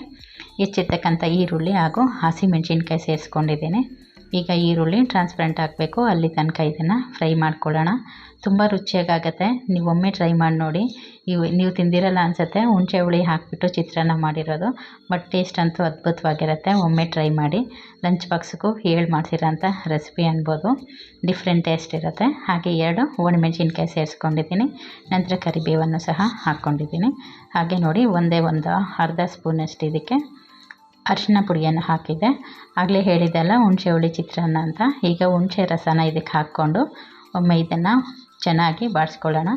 ಹೆಚ್ಚಿರ್ತಕ್ಕಂಥ ಈರುಳ್ಳಿ ಹಾಗೂ ಹಸಿಮೆಣ್ಸಿನ್ಕಾಯಿ ಸೇರಿಸ್ಕೊಂಡಿದ್ದೀನಿ. ಈಗ ಈರುಳ್ಳಿ ಟ್ರಾನ್ಸ್ಪರೆಂಟ್ ಹಾಕಬೇಕು. ಅಲ್ಲಿ ತನಕ ಇದನ್ನು ಫ್ರೈ ಮಾಡ್ಕೊಳ್ಳೋಣ. ತುಂಬ ರುಚಿಯಾಗತ್ತೆ ನೀವು ಒಮ್ಮೆ ಟ್ರೈ ಮಾಡಿ ನೋಡಿ. ಇವು, ನೀವು ತಿಂದಿರಲ್ಲ ಅನಿಸುತ್ತೆ. ಹುಣಸೆ ಹುಳಿ ಹಾಕಿಬಿಟ್ಟು ಚಿತ್ರಾನ್ನ ಮಾಡಿರೋದು. ಬಟ್ ಟೇಸ್ಟ್ ಅಂತೂ ಅದ್ಭುತವಾಗಿರುತ್ತೆ. ಒಮ್ಮೆ ಟ್ರೈ ಮಾಡಿ. ಲಂಚ್ ಬಾಕ್ಸ್ಗೂ ಹೇಳಿ ಮಾಡ್ಸಿರೋಂಥ ರೆಸಿಪಿ ಅನ್ಬೋದು. ಡಿಫ್ರೆಂಟ್ ಟೇಸ್ಟ್ ಇರುತ್ತೆ. ಹಾಗೆ ಎರಡು ಒಣಮೆಣ್ಸಿನ್ಕಾಯಿ ಸೇರಿಸ್ಕೊಂಡಿದ್ದೀನಿ. ನಂತರ ಕರಿಬೇವನ್ನು ಸಹ ಹಾಕ್ಕೊಂಡಿದ್ದೀನಿ. ಹಾಗೆ ನೋಡಿ, ಒಂದೇ ಒಂದು ಅರ್ಧ ಸ್ಪೂನಷ್ಟು ಇದಕ್ಕೆ ಅರಿಶಿನ ಪುಡಿಯನ್ನು ಹಾಕಿದೆ ಆಗಲೇ ಹೇಳಿದ್ದೆಲ್ಲ ಹುಣಸೆ ಹುಳಿ ಚಿತ್ರಾನ್ನ ಅಂತ. ಈಗ ಹುಣಸೆ ರಸನ ಇದಕ್ಕೆ ಹಾಕ್ಕೊಂಡು ಒಮ್ಮೆ ಇದನ್ನು ಚೆನ್ನಾಗಿ ಬಾಡಿಸ್ಕೊಳ್ಳೋಣ.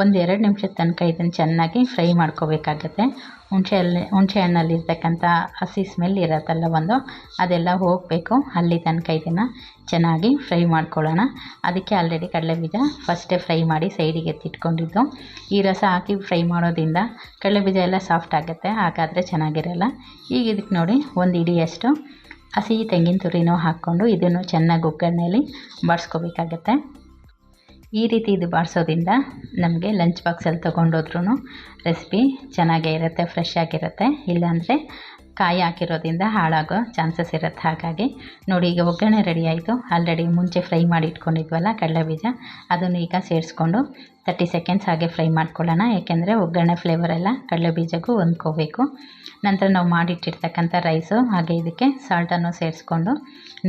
ಒಂದು ಎರಡು ನಿಮಿಷದ ತನಕ ಇದನ್ನು ಚೆನ್ನಾಗಿ ಫ್ರೈ ಮಾಡ್ಕೋಬೇಕಾಗತ್ತೆ. ಹುಣಸೆಯಲ್ಲಿ, ಹುಣಸೆ ಹಣ್ಣಲ್ಲಿರ್ತಕ್ಕಂಥ ಹಸಿ ಸ್ಮೆಲ್ ಇರತ್ತಲ್ಲ ಒಂದು, ಅದೆಲ್ಲ ಹೋಗಬೇಕು. ಅಲ್ಲಿ ತನಕ ಇದನ್ನು ಚೆನ್ನಾಗಿ ಫ್ರೈ ಮಾಡ್ಕೊಳ್ಳೋಣ. ಅದಕ್ಕೆ ಆಲ್ರೆಡಿ ಕಡಲೆ ಬೀಜ ಫಸ್ಟೇ ಫ್ರೈ ಮಾಡಿ ಸೈಡಿಗೆ ಎತ್ತಿಟ್ಕೊಂಡಿದ್ದು. ಈ ರಸ ಹಾಕಿ ಫ್ರೈ ಮಾಡೋದ್ರಿಂದ ಕಡಲೆ ಬೀಜ ಎಲ್ಲ ಸಾಫ್ಟ್ ಆಗುತ್ತೆ, ಹಾಗಾದರೆ ಚೆನ್ನಾಗಿರಲ್ಲ. ಈಗ ಇದಕ್ಕೆ ನೋಡಿ, ಒಂದು ಇಡಿಯಷ್ಟು ಹಸಿ ತೆಂಗಿನ ತುರಿನೂ ಹಾಕ್ಕೊಂಡು ಇದನ್ನು ಚೆನ್ನಾಗಿ ಒಗ್ಗರಣೆಯಲ್ಲಿ ಬಾಡಿಸ್ಕೋಬೇಕಾಗತ್ತೆ. ಈ ರೀತಿ ಇದು ಬಾರಿಸೋದ್ರಿಂದ ನಮಗೆ ಲಂಚ್ ಬಾಕ್ಸಲ್ಲಿ ತೊಗೊಂಡೋದ್ರೂ ರೆಸಿಪಿ ಚೆನ್ನಾಗೇ ಇರುತ್ತೆ ಫ್ರೆಶ್ ಆಗಿರುತ್ತೆ. ಇಲ್ಲಾಂದರೆ ಕಾಯಿ ಹಾಕಿರೋದ್ರಿಂದ ಹಾಳಾಗೋ ಚಾನ್ಸಸ್ ಇರುತ್ತೆ. ಹಾಗಾಗಿ ನೋಡಿ, ಈಗ ಒಗ್ಗರಣೆ ರೆಡಿ ಆಯಿತು. ಆಲ್ರೆಡಿ ಮುಂಚೆ ಫ್ರೈ ಮಾಡಿ ಇಟ್ಕೊಂಡಿದ್ವಲ್ಲ ಕಡಲೆಬೀಜ ಅದನ್ನು ಈಗ ಸೇರಿಸ್ಕೊಂಡು ತರ್ಟಿ ಸೆಕೆಂಡ್ಸ್ ಹಾಗೆ ಫ್ರೈ ಮಾಡ್ಕೊಳ್ಳೋಣ. ಏಕೆಂದರೆ ಒಗ್ಗರಣೆ ಫ್ಲೇವರ್ ಎಲ್ಲ ಕಡಲೆಬೀಜಕ್ಕೂ ಹೊಂದ್ಕೋಬೇಕು. ನಂತರ ನಾವು ಮಾಡಿಟ್ಟಿರ್ತಕ್ಕಂಥ ರೈಸು ಹಾಗೆ ಇದಕ್ಕೆ ಸಾಲ್ಟನ್ನು ಸೇರಿಸ್ಕೊಂಡು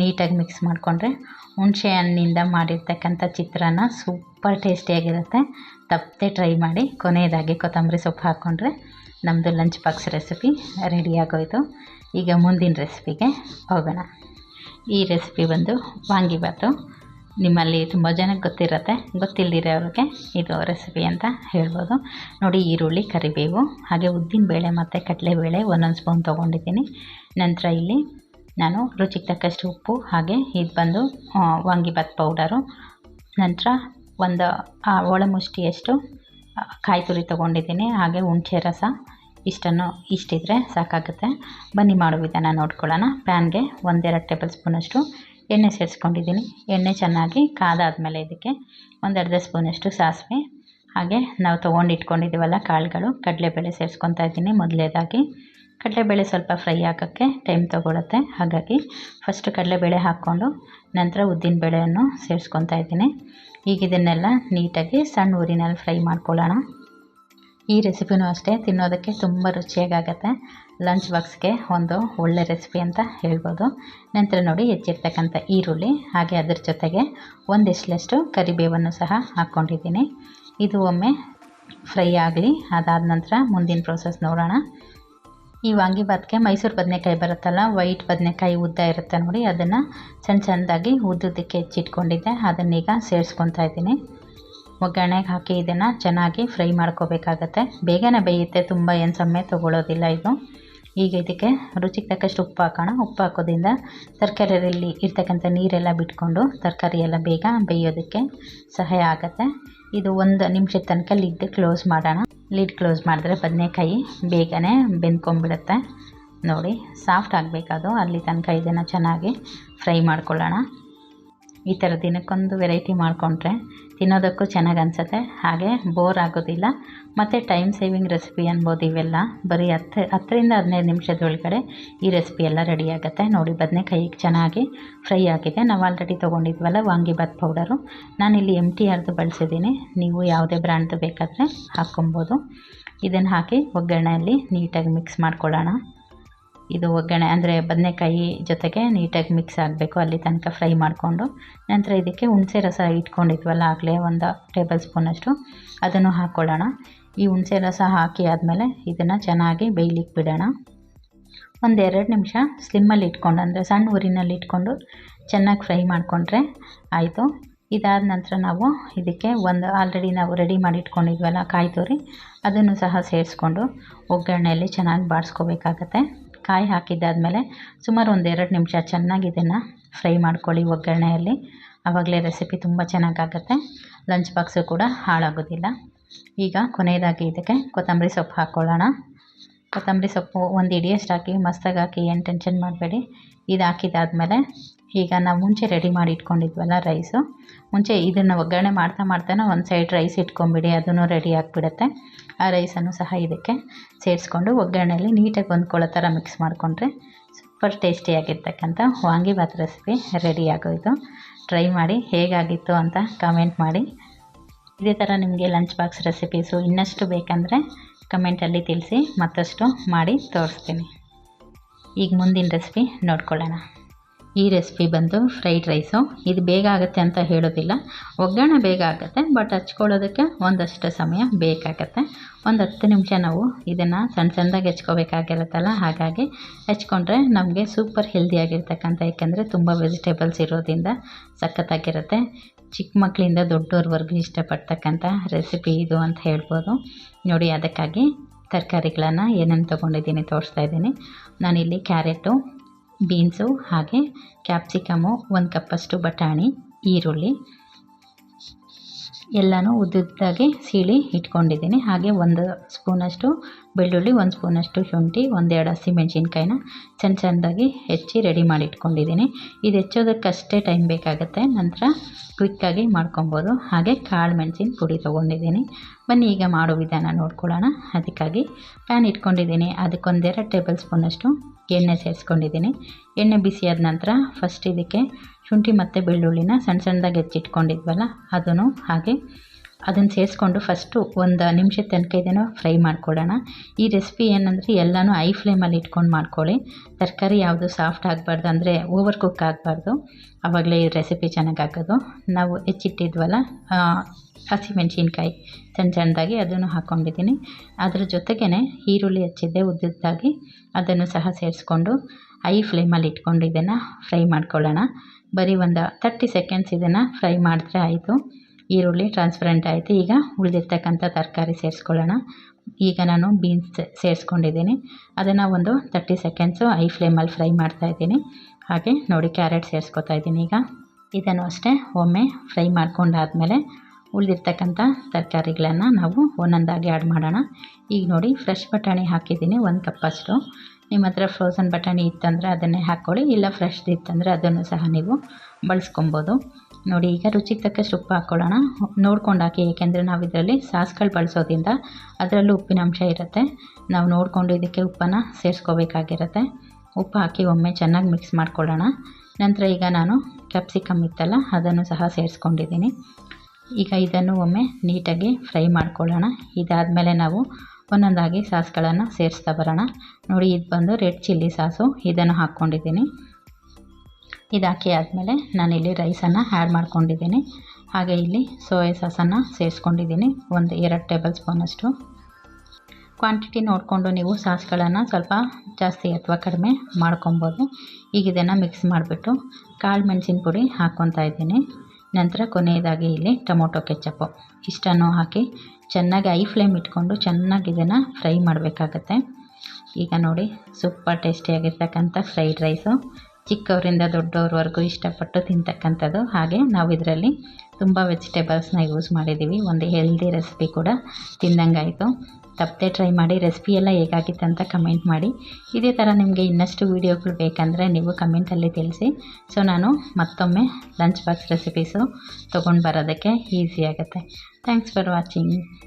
ನೀಟಾಗಿ ಮಿಕ್ಸ್ ಮಾಡಿಕೊಂಡ್ರೆ ಹುಣಸೆ ಹಣ್ಣಿಂದ ಮಾಡಿರ್ತಕ್ಕಂಥ ಚಿತ್ರಾನ್ನ ಸೂಪರ್ ಟೇಸ್ಟಿಯಾಗಿರುತ್ತೆ ತಪ್ಪದೆ ಟ್ರೈ ಮಾಡಿ, ಕೊನೆಯದಾಗಿ ಕೊತ್ತಂಬರಿ ಸೊಪ್ಪು ಹಾಕ್ಕೊಂಡ್ರೆ ನಮ್ಮದು ಲಂಚ್ ಬಾಕ್ಸ್ ರೆಸಿಪಿ ರೆಡಿ ಆಗೋಯ್ತು. ಈಗ ಮುಂದಿನ ರೆಸಿಪಿಗೆ ಹೋಗೋಣ. ಈ ರೆಸಿಪಿ ಬಂದು ವಾಂಗಿಬಾತು ನಿಮ್ಮಲ್ಲಿ ತುಂಬ ಜನಕ್ಕೆ ಗೊತ್ತಿರುತ್ತೆ ಗೊತ್ತಿಲ್ಲದಿರೋರಿಗೆ ಇದು ರೆಸಿಪಿ ಅಂತ ಹೇಳ್ಬೋದು. ನೋಡಿ, ಈರುಳ್ಳಿ, ಕರಿಬೇವು, ಹಾಗೆ ಉದ್ದಿನಬೇಳೆ ಮತ್ತು ಕಡಲೆಬೇಳೆ ಒಂದೊಂದು ಸ್ಪೂನ್ ತೊಗೊಂಡಿದ್ದೀನಿ. ನಂತರ ಇಲ್ಲಿ ನಾನು ರುಚಿಗೆ ತಕ್ಕಷ್ಟು ಉಪ್ಪು, ಹಾಗೆ ಇದು ಬಂದು ವಾಂಗಿಭಾತ್ ಪೌಡರು ನಂತರ ಒಂದು ಒಳಮುಷ್ಟಿಯಷ್ಟು ಕಾಯಿ ತುರಿ ತೊಗೊಂಡಿದ್ದೀನಿ, ಹಾಗೆ ಹುಣಸೆ ರಸ. ಇಷ್ಟನ್ನು ಇಷ್ಟಿದ್ರೆ ಸಾಕಾಗುತ್ತೆ. ಬನ್ನಿ ಮಾಡೋ ವಿಧಾನ ನೋಡ್ಕೊಳ್ಳೋಣ. ಪ್ಯಾನ್ಗೆ ಒಂದೆರಡು ಟೇಬಲ್ ಸ್ಪೂನಷ್ಟು ಎಣ್ಣೆ ಸೇರಿಸ್ಕೊಂಡಿದ್ದೀನಿ. ಎಣ್ಣೆ ಚೆನ್ನಾಗಿ ಕಾದಾದಮೇಲೆ ಇದಕ್ಕೆ ಒಂದು ಅರ್ಧ ಸ್ಪೂನಷ್ಟು ಸಾಸಿವೆ. ಹಾಗೆ ನಾವು ತೊಗೊಂಡು ಇಟ್ಕೊಂಡಿದ್ದೀವಲ್ಲ ಕಾಳುಗಳು, ಕಡಲೆಬೇಳೆ ಸೇರಿಸ್ಕೊತಾ ಇದ್ದೀನಿ ಮೊದಲೇದಾಗಿ. ಕಡಲೆಬೇಳೆ ಸ್ವಲ್ಪ ಫ್ರೈ ಆಗೋಕ್ಕೆ ಟೈಮ್ ತೊಗೊಳುತ್ತೆ. ಹಾಗಾಗಿ ಫಸ್ಟು ಕಡಲೆಬೇಳೆ ಹಾಕ್ಕೊಂಡು ನಂತರ ಉದ್ದಿನಬೇಳೆಯನ್ನು ಸೇರಿಸ್ಕೊತಾ ಇದ್ದೀನಿ. ಈಗ ಇದನ್ನೆಲ್ಲ ನೀಟಾಗಿ ಸಣ್ಣ ಊರಿನಲ್ಲಿ ಫ್ರೈ ಮಾಡ್ಕೊಳ್ಳೋಣ. ಈ ರೆಸಿಪಿನೂ ಅಷ್ಟೇ, ತಿನ್ನೋದಕ್ಕೆ ತುಂಬ ರುಚಿಯಾಗತ್ತೆ ಲಂಚ್ ಬಾಕ್ಸ್ಗೆ ಒಂದು ಒಳ್ಳೆ ರೆಸಿಪಿ ಅಂತ ಹೇಳ್ಬೋದು. ನಂತರ ನೋಡಿ, ಹೆಚ್ಚಿರ್ತಕ್ಕಂಥ ಈರುಳ್ಳಿ, ಹಾಗೆ ಅದರ ಜೊತೆಗೆ ಒಂದಿಷ್ಟಲಷ್ಟು ಕರಿಬೇವನ್ನು ಸಹ ಹಾಕ್ಕೊಂಡಿದ್ದೀನಿ. ಇದು ಒಮ್ಮೆ ಫ್ರೈ ಆಗಲಿ, ಅದಾದ ನಂತರ ಮುಂದಿನ ಪ್ರೋಸೆಸ್ ನೋಡೋಣ. ಈ ವಾಂಗಿಬಾತ್ಗೆ ಮೈಸೂರು ಬದನೆಕಾಯಿ ಬರುತ್ತಲ್ಲ, ವೈಟ್ ಬದನೆಕಾಯಿ ಉದ್ದ ಇರುತ್ತೆ ನೋಡಿ, ಅದನ್ನು ಸಣ್ಣ ಚೆಂದಾಗಿ ಉದ್ದುದಕ್ಕೆ ಹೆಚ್ಚಿಟ್ಕೊಂಡಿದ್ದೆ. ಅದನ್ನೀಗ ಸೇರಿಸ್ಕೊತಾ ಇದ್ದೀನಿ. ಒಗ್ಗರಣೆಗೆ ಹಾಕಿ ಇದನ್ನು ಚೆನ್ನಾಗಿ ಫ್ರೈ ಮಾಡ್ಕೋಬೇಕಾಗತ್ತೆ. ಬೇಗನೆ ಬೇಯುತ್ತೆ, ತುಂಬ ಏನು ಸಮಯ ತೊಗೊಳ್ಳೋದಿಲ್ಲ ಇದು. ಈಗ ಇದಕ್ಕೆ ರುಚಿಗೆ ತಕ್ಕಷ್ಟು ಉಪ್ಪು ಹಾಕೋಣ. ಉಪ್ಪು ಹಾಕೋದ್ರಿಂದ ತರಕಾರಿಯಲ್ಲಿ ಇರ್ತಕ್ಕಂಥ ನೀರೆಲ್ಲ ಬಿಟ್ಕೊಂಡು ತರಕಾರಿ ಎಲ್ಲ ಬೇಗ ಬೇಯೋದಕ್ಕೆ ಸಹಾಯ ಆಗುತ್ತೆ. ಇದು ಒಂದು ನಿಮಿಷದ ತನಕ ಲಿಡ್ ಕ್ಲೋಸ್ ಮಾಡೋಣ. ಲಿಡ್ ಕ್ಲೋಸ್ ಮಾಡಿದ್ರೆ ಬದನೆಕಾಯಿ ಬೇಗನೆ ಬೆಂದ್ಕೊಂಡ್ಬಿಡುತ್ತೆ. ನೋಡಿ ಸಾಫ್ಟ್ ಆಗಬೇಕದು ಅಲ್ಲಿ ತನಕ ಇದನ್ನು ಚೆನ್ನಾಗಿ ಫ್ರೈ ಮಾಡ್ಕೊಳ್ಳೋಣ. ಈ ಥರ ದಿನಕ್ಕೊಂದು ವೆರೈಟಿ ಮಾಡಿಕೊಂಡ್ರೆ ತಿನ್ನೋದಕ್ಕೂ ಚೆನ್ನಾಗಿ ಅನಿಸುತ್ತೆ. ಹಾಗೆ ಬೋರ್ ಆಗೋದಿಲ್ಲ. ಮತ್ತು ಟೈಮ್ ಸೇವಿಂಗ್ ರೆಸಿಪಿ ಅನ್ಬೋದು ಇವೆಲ್ಲ. ಬರೀ ಹತ್ತು, ಹತ್ತರಿಂದ ಹದಿನೈದು ನಿಮಿಷದೊಳಗಡೆ ಈ ರೆಸಿಪಿ ಎಲ್ಲ ರೆಡಿ ಆಗುತ್ತೆ. ನೋಡಿ ಬದನೆಕಾಯಿಗೆ ಚೆನ್ನಾಗಿ ಫ್ರೈ ಆಗಿದೆ. ನಾವು ಆಲ್ರೆಡಿ ತೊಗೊಂಡಿದ್ವಲ್ಲ ವಾಂಗಿಬಾತ್ ಪೌಡರು ನಾನಿಲ್ಲಿ ಎಂ ಟಿ ಆರ್ದು ಬಳಸಿದ್ದೀನಿ. ನೀವು ಯಾವುದೇ ಬ್ರ್ಯಾಂಡ್ದು ಬೇಕಾದರೆ ಹಾಕ್ಕೊಬೋದು. ಇದನ್ನು ಹಾಕಿ ಒಗ್ಗರಣೆಯಲ್ಲಿ ನೀಟಾಗಿ ಮಿಕ್ಸ್ ಮಾಡ್ಕೊಳ್ಳೋಣ. ಇದು ಒಗ್ಗರಣೆ, ಅಂದರೆ ಬದನೆಕಾಯಿ ಜೊತೆಗೆ ನೀಟಾಗಿ ಮಿಕ್ಸ್ ಆಗಬೇಕು, ಅಲ್ಲಿ ತನಕ ಫ್ರೈ ಮಾಡಿಕೊಂಡು. ನಂತರ ಇದಕ್ಕೆ ಹುಣಸೆ ರಸ ಇಟ್ಕೊಂಡಿದ್ವಲ್ಲ, ಆಗಲೇ ಒಂದು ಟೇಬಲ್ ಸ್ಪೂನಷ್ಟು ಅದನ್ನು ಹಾಕ್ಕೊಳ್ಳೋಣ ಈ ಹುಣಸೆ ರಸ ಹಾಕಿ ಆದಮೇಲೆ ಇದನ್ನು ಚೆನ್ನಾಗಿ ಬೇಯ್ಲಿಕ್ಕೆ ಬಿಡೋಣ. ಒಂದು ಎರಡು ನಿಮಿಷ ಸ್ಲಿಮ್ಮಲ್ಲಿ ಇಟ್ಕೊಂಡು, ಅಂದರೆ ಸಣ್ಣ ಊರಿನಲ್ಲಿ ಇಟ್ಕೊಂಡು ಚೆನ್ನಾಗಿ ಫ್ರೈ ಮಾಡಿಕೊಂಡ್ರೆ ಆಯಿತು. ಇದಾದ ನಂತರ ನಾವು ಇದಕ್ಕೆ ಒಂದು ಆಲ್ರೆಡಿ ನಾವು ರೆಡಿ ಮಾಡಿ ಇಟ್ಕೊಂಡಿದ್ವಲ್ಲ ಕಾಯಿ ತುರಿ, ಅದನ್ನು ಸಹ ಸೇರಿಸ್ಕೊಂಡು ಒಗ್ಗರಣೆಯಲ್ಲಿ ಚೆನ್ನಾಗಿ ಬಾಡಿಸ್ಕೋಬೇಕಾಗತ್ತೆ ಕಾಯಿ ಹಾಕಿದ್ದಾದಮೇಲೆ ಸುಮಾರು ಒಂದು ಎರಡು ನಿಮಿಷ ಚೆನ್ನಾಗಿ ಇದನ್ನು ಫ್ರೈ ಮಾಡ್ಕೊಳ್ಳಿ ಒಗ್ಗರಣೆಯಲ್ಲಿ. ಆವಾಗಲೇ ರೆಸಿಪಿ ತುಂಬ ಚೆನ್ನಾಗಾಗತ್ತೆ. ಲಂಚ್ ಬಾಕ್ಸು ಕೂಡ ಹಾಳಾಗೋದಿಲ್ಲ. ಈಗ ಕೊನೆಯದಾಗಿ ಇದಕ್ಕೆ ಕೊತ್ತಂಬರಿ ಸೊಪ್ಪು ಹಾಕ್ಕೊಳ್ಳೋಣ. ಕೊತ್ತಂಬರಿ ಸೊಪ್ಪು ಒಂದು ಇಡಿಯಷ್ಟು ಹಾಕಿ, ಮಸ್ತಾಗಿ ಹಾಕಿ, ಏನು ಟೆನ್ಷನ್ ಮಾಡಬೇಡಿ. ಇದು ಹಾಕಿದಾದ್ಮೇಲೆ ಈಗ ನಾವು ಮುಂಚೆ ರೆಡಿ ಮಾಡಿ ಇಟ್ಕೊಂಡಿದ್ವಲ್ಲ ರೈಸು ಮುಂಚೆ ಇದನ್ನು ಒಗ್ಗರಣೆ ಮಾಡ್ತಾ ಮಾಡ್ತಾನೆ ಒಂದು ಸೈಡ್ ರೈಸ್ ಇಟ್ಕೊಂಬಿಡಿ, ಅದನ್ನು ರೆಡಿ ಆಗಿಬಿಡುತ್ತೆ. ಆ ರೈಸನ್ನು ಸಹ ಇದಕ್ಕೆ ಸೇರಿಸ್ಕೊಂಡು ಒಗ್ಗರಣೆಯಲ್ಲಿ ನೀಟಾಗಿ ಹೊಂದ್ಕೊಳ್ಳೋ ಥರ ಮಿಕ್ಸ್ ಮಾಡಿಕೊಂಡ್ರೆ ಸೂಪರ್ ಟೇಸ್ಟಿಯಾಗಿರ್ತಕ್ಕಂಥ ವಾಂಗಿಬಾತ್ ರೆಸಿಪಿ ರೆಡಿ ಆಗೋಯಿತು. ಟ್ರೈ ಮಾಡಿ ಹೇಗಾಗಿತ್ತು ಅಂತ ಕಮೆಂಟ್ ಮಾಡಿ. ಇದೇ ಥರ ನಿಮಗೆ ಲಂಚ್ ಬಾಕ್ಸ್ ರೆಸಿಪೀಸು ಇನ್ನಷ್ಟು ಬೇಕಂದರೆ ಕಮೆಂಟಲ್ಲಿ ತಿಳಿಸಿ ಮತ್ತಷ್ಟು ಮಾಡಿ ತೋರಿಸ್ತೀನಿ. ಈಗ ಮುಂದಿನ ರೆಸಿಪಿ ನೋಡ್ಕೊಳ್ಳೋಣ. ಈ ರೆಸಿಪಿ ಬಂದು ಫ್ರೈಡ್ ರೈಸು ಇದು ಬೇಗ ಆಗುತ್ತೆ ಅಂತ ಹೇಳೋದಿಲ್ಲ. ಒಗ್ಗರಣೆ ಬೇಗ ಆಗುತ್ತೆ ಬಟ್ ಹಚ್ಕೊಳ್ಳೋದಕ್ಕೆ ಒಂದಷ್ಟು ಸಮಯ ಬೇಕಾಗತ್ತೆ. ಒಂದು ಹತ್ತು ನಿಮಿಷ ನಾವು ಇದನ್ನು ಸಣ್ಣ ಸಣ್ಣದಾಗಿ ಹೆಚ್ಕೋಬೇಕಾಗಿರುತ್ತಲ್ಲ, ಹಾಗಾಗಿ ಹೆಚ್ಕೊಂಡ್ರೆ ನಮಗೆ ಸೂಪರ್ ಹೆಲ್ದಿಯಾಗಿರ್ತಕ್ಕಂಥ ಯಾಕೆಂದರೆ ತುಂಬ ವೆಜಿಟೇಬಲ್ಸ್ ಇರೋದ್ರಿಂದ ಸಖತ್ತಾಗಿರುತ್ತೆ. ಚಿಕ್ಕ ಮಕ್ಕಳಿಂದ ದೊಡ್ಡವ್ರವರೆಗೂ ಇಷ್ಟಪಡ್ತಕ್ಕಂಥ ರೆಸಿಪಿ ಇದು ಅಂತ ಹೇಳ್ಬೋದು. ನೋಡಿ, ಅದಕ್ಕಾಗಿ ತರಕಾರಿಗಳನ್ನು ಏನೇನು ತೊಗೊಂಡಿದ್ದೀನಿ ತೋರಿಸ್ತಾ ಇದ್ದೀನಿ. ನಾನಿಲ್ಲಿ ಕ್ಯಾರೆಟು ಬೀನ್ಸು ಹಾಗೆ ಕ್ಯಾಪ್ಸಿಕಮು ಒಂದು ಕಪ್ಪಷ್ಟು ಬಟಾಣಿ ಈರುಳ್ಳಿ ಎಲ್ಲನೂ ಉದ್ದುದ್ದಾಗಿ ಸೀಳಿ ಇಟ್ಕೊಂಡಿದ್ದೀನಿ. ಹಾಗೆ ಒಂದು ಸ್ಪೂನಷ್ಟು ಬೆಳ್ಳುಳ್ಳಿ, ಒಂದು ಸ್ಪೂನಷ್ಟು ಶುಂಠಿ ಒಂದೆರಡು ಹಸಿಮೆಣಸಿನ್ಕಾಯಿನ ಸಣ್ಣ ಸಣ್ಣದಾಗಿ ಹೆಚ್ಚಿ ರೆಡಿ ಮಾಡಿ ಇಟ್ಕೊಂಡಿದ್ದೀನಿ. ಇದು ಹೆಚ್ಚೋದಕ್ಕಷ್ಟೇ ಟೈಮ್ ಬೇಕಾಗುತ್ತೆ. ನಂತರ ಕ್ವಿಕ್ಕಾಗಿ ಮಾಡ್ಕೊಬೋದು. ಹಾಗೆ ಕಾಳು ಮೆಣಸಿನ ಪುಡಿ ತೊಗೊಂಡಿದ್ದೀನಿ. ಬನ್ನಿ, ಈಗ ಮಾಡೋ ವಿಧಾನ ನೋಡ್ಕೊಳ್ಳೋಣ. ಅದಕ್ಕಾಗಿ ಪ್ಯಾನ್ ಇಟ್ಕೊಂಡಿದ್ದೀನಿ. ಅದಕ್ಕೊಂದೆರಡು ಟೇಬಲ್ ಸ್ಪೂನಷ್ಟು ಎಣ್ಣೆ ಸೇರಿಸ್ಕೊಂಡಿದ್ದೀನಿ. ಎಣ್ಣೆ ಬಿಸಿಯಾದ ನಂತರ ಫಸ್ಟ್ ಇದಕ್ಕೆ ಶುಂಠಿ ಮತ್ತು ಬೆಳ್ಳುಳ್ಳಿನ ಸಣ್ಣ ಸಣ್ಣದಾಗಿ ಹೆಚ್ಚಿಟ್ಕೊಂಡಿದ್ವಲ್ಲ, ಅದನ್ನು ಹಾಗೆ ಅದನ್ನು ಸೇರಿಸ್ಕೊಂಡು ಫಸ್ಟು ಒಂದು ನಿಮಿಷ ತನಕ ಇದನ್ನು ಫ್ರೈ ಮಾಡ್ಕೊಡೋಣ. ಈ ರೆಸಿಪಿ ಏನಂದರೆ ಎಲ್ಲನೂ ಐ ಫ್ಲೇಮಲ್ಲಿ ಇಟ್ಕೊಂಡು ಮಾಡ್ಕೊಳ್ಳಿ. ತರಕಾರಿ ಯಾವುದು ಸಾಫ್ಟ್ ಆಗಬಾರ್ದು ಅಂದರೆ ಓವರ್ ಕುಕ್ ಆಗಬಾರ್ದು. ಆವಾಗಲೇ ಈ ರೆಸಿಪಿ ಚೆನ್ನಾಗಿ ಆಗೋದು ನಾವು ಹೆಚ್ಚಿಟ್ಟಿದ್ವಲ್ಲ ಹಸಿಮೆಣ್ಸಿನ್ಕಾಯಿ ಸಣ್ಣ ಸಣ್ಣದಾಗಿ ಅದನ್ನು ಹಾಕ್ಕೊಂಡಿದ್ದೀನಿ ಅದ್ರ ಜೊತೆಗೇ ಈರುಳ್ಳಿ ಹೆಚ್ಚಿದ್ದೆ ಉದ್ದುದ್ದಾಗಿ ಅದನ್ನು ಸಹ ಸೇರಿಸ್ಕೊಂಡು ಐ ಫ್ಲೇಮಲ್ಲಿ ಇಟ್ಕೊಂಡು ಇದನ್ನು ಫ್ರೈ ಮಾಡ್ಕೊಳ್ಳೋಣ. ಬರೀ ಒಂದು ತರ್ಟಿ ಸೆಕೆಂಡ್ಸ್ ಇದನ್ನು ಫ್ರೈ ಮಾಡಿದ್ರೆ ಆಯಿತು. ಈರುಳ್ಳಿ ಟ್ರಾನ್ಸ್ಪರೆಂಟ್ ಆಯಿತು. ಈಗ ಉಳಿದಿರ್ತಕ್ಕಂಥ ತರಕಾರಿ ಸೇರಿಸ್ಕೊಳ್ಳೋಣ. ಈಗ ನಾನು ಬೀನ್ಸ್ ಸೇರಿಸ್ಕೊಂಡಿದ್ದೀನಿ. ಅದನ್ನು ಒಂದು ತರ್ಟಿ ಸೆಕೆಂಡ್ಸು ಐ ಫ್ಲೇಮಲ್ಲಿ ಫ್ರೈ ಮಾಡ್ತಾ ಇದ್ದೀನಿ. ಹಾಗೆ ನೋಡಿ ಕ್ಯಾರೆಟ್ ಸೇರಿಸ್ಕೊತಾ ಇದ್ದೀನಿ ಈಗ. ಇದನ್ನು ಅಷ್ಟೇ ಒಮ್ಮೆ ಫ್ರೈ ಮಾಡ್ಕೊಂಡಾದಮೇಲೆ ಉಳಿದಿರ್ತಕ್ಕಂಥ ತರಕಾರಿಗಳನ್ನು ನಾವು ಒಂದೊಂದಾಗಿ ಆ್ಯಡ್ ಮಾಡೋಣ. ಈಗ ನೋಡಿ ಫ್ರೆಶ್ ಬಟಾಣಿ ಹಾಕಿದ್ದೀನಿ, ಒಂದು ಕಪ್ಪಷ್ಟು ನಿಮ್ಮ ಹತ್ರ ಫ್ರೋಸನ್ ಬಟಾಣಿ ಇತ್ತಂದರೆ ಅದನ್ನೇ ಹಾಕ್ಕೊಳ್ಳಿ, ಇಲ್ಲ ಫ್ರೆಶ್ದು ಇತ್ತಂದರೆ ಅದನ್ನು ಸಹ ನೀವು ಬಳಸ್ಕೊಬೋದು. ನೋಡಿ, ಈಗ ರುಚಿಗೆ ತಕ್ಕಷ್ಟು ಉಪ್ಪು ಹಾಕ್ಕೊಳ್ಳೋಣ. ನೋಡ್ಕೊಂಡು ಹಾಕಿ, ಏಕೆಂದರೆ ನಾವು ಇದರಲ್ಲಿ ಸಾಸ್ಗಳು ಬಳಸೋದ್ರಿಂದ ಅದರಲ್ಲೂ ಉಪ್ಪಿನ ಅಂಶ ಇರುತ್ತೆ. ನಾವು ನೋಡಿಕೊಂಡು ಇದಕ್ಕೆ ಉಪ್ಪನ್ನು ಸೇರಿಸ್ಕೋಬೇಕಾಗಿರುತ್ತೆ. ಉಪ್ಪು ಹಾಕಿ ಒಮ್ಮೆ ಚೆನ್ನಾಗಿ ಮಿಕ್ಸ್ ಮಾಡ್ಕೊಳ್ಳೋಣ. ನಂತರ ಈಗ ನಾನು ಕ್ಯಾಪ್ಸಿಕಮ್ ಇತ್ತಲ್ಲ, ಅದನ್ನು ಸಹ ಸೇರಿಸ್ಕೊಂಡಿದ್ದೀನಿ. ಈಗ ಇದನ್ನು ಒಮ್ಮೆ ನೀಟಾಗಿ ಫ್ರೈ ಮಾಡ್ಕೊಳ್ಳೋಣ. ಇದಾದಮೇಲೆ ನಾವು ಒಂದೊಂದಾಗಿ ಸಾಸ್ಗಳನ್ನು ಸೇರಿಸ್ತಾ ಬರೋಣ. ನೋಡಿ, ಇದು ಬಂದು ರೆಡ್ ಚಿಲ್ಲಿ ಸಾಸು. ಇದನ್ನು ಹಾಕ್ಕೊಂಡಿದ್ದೀನಿ. ಇದು ಹಾಕಿ ಆದಮೇಲೆ ನಾನಿಲ್ಲಿ ರೈಸನ್ನು ಆ್ಯಡ್ ಮಾಡ್ಕೊಂಡಿದ್ದೀನಿ. ಹಾಗೆ ಇಲ್ಲಿ ಸೋಯಾ ಸಾಸನ್ನು ಸೇರಿಸ್ಕೊಂಡಿದ್ದೀನಿ, ಒಂದು ಎರಡು ಟೇಬಲ್ ಸ್ಪೂನಷ್ಟು. ಕ್ವಾಂಟಿಟಿ ನೋಡಿಕೊಂಡು ನೀವು ಸಾಸ್ಗಳನ್ನು ಸ್ವಲ್ಪ ಜಾಸ್ತಿ ಅಥವಾ ಕಡಿಮೆ ಮಾಡ್ಕೊಬೋದು. ಈಗ ಇದನ್ನು ಮಿಕ್ಸ್ ಮಾಡಿಬಿಟ್ಟು ಕಾಳು ಮೆಣಸಿನ ಪುಡಿ ಹಾಕ್ಕೊತಾ ಇದ್ದೀನಿ. ನಂತರ ಕೊನೆಯದಾಗಿ ಇಲ್ಲಿ ಟೊಮೊಟೊ ಕೆಚ್ಚಪ್ಪು ಇಷ್ಟನ್ನು ಹಾಕಿ ಚೆನ್ನಾಗಿ ಐ ಫ್ಲೇಮ್ ಇಟ್ಕೊಂಡು ಚೆನ್ನಾಗಿ ಇದನ್ನು ಫ್ರೈ ಮಾಡಬೇಕಾಗತ್ತೆ. ಈಗ ನೋಡಿ, ಸೂಪರ್ ಟೇಸ್ಟಿಯಾಗಿರ್ತಕ್ಕಂಥ ಫ್ರೈಡ್ ರೈಸು. ಚಿಕ್ಕವರಿಂದ ದೊಡ್ಡವ್ರವರೆಗೂ ಇಷ್ಟಪಟ್ಟು ತಿಂತಕ್ಕಂಥದ್ದು. ಹಾಗೆ ನಾವು ಇದರಲ್ಲಿ ತುಂಬ ವೆಜಿಟೇಬಲ್ಸ್ನ ಯೂಸ್ ಮಾಡಿದ್ದೀವಿ. ಒಂದು ಹೆಲ್ದಿ ರೆಸಿಪಿ ಕೂಡ ತಿಂದಂಗಾಯಿತು. ತಪ್ಪದೆ ಟ್ರೈ ಮಾಡಿ, ರೆಸಿಪಿ ಎಲ್ಲ ಹೇಗಾಗಿತ್ತು ಅಂತ ಕಮೆಂಟ್ ಮಾಡಿ. ಇದೇ ಥರ ನಿಮಗೆ ಇನ್ನಷ್ಟು ವೀಡಿಯೋಗಳು ಬೇಕಂದರೆ ನೀವು ಕಮೆಂಟಲ್ಲಿ ತಿಳಿಸಿ. ಸೊ, ನಾನು ಮತ್ತೊಮ್ಮೆ ಲಂಚ್ ಬಾಕ್ಸ್ ರೆಸಿಪೀಸು ತೊಗೊಂಡು ಬರೋದಕ್ಕೆ ಈಸಿ ಆಗುತ್ತೆ. Thanks for watching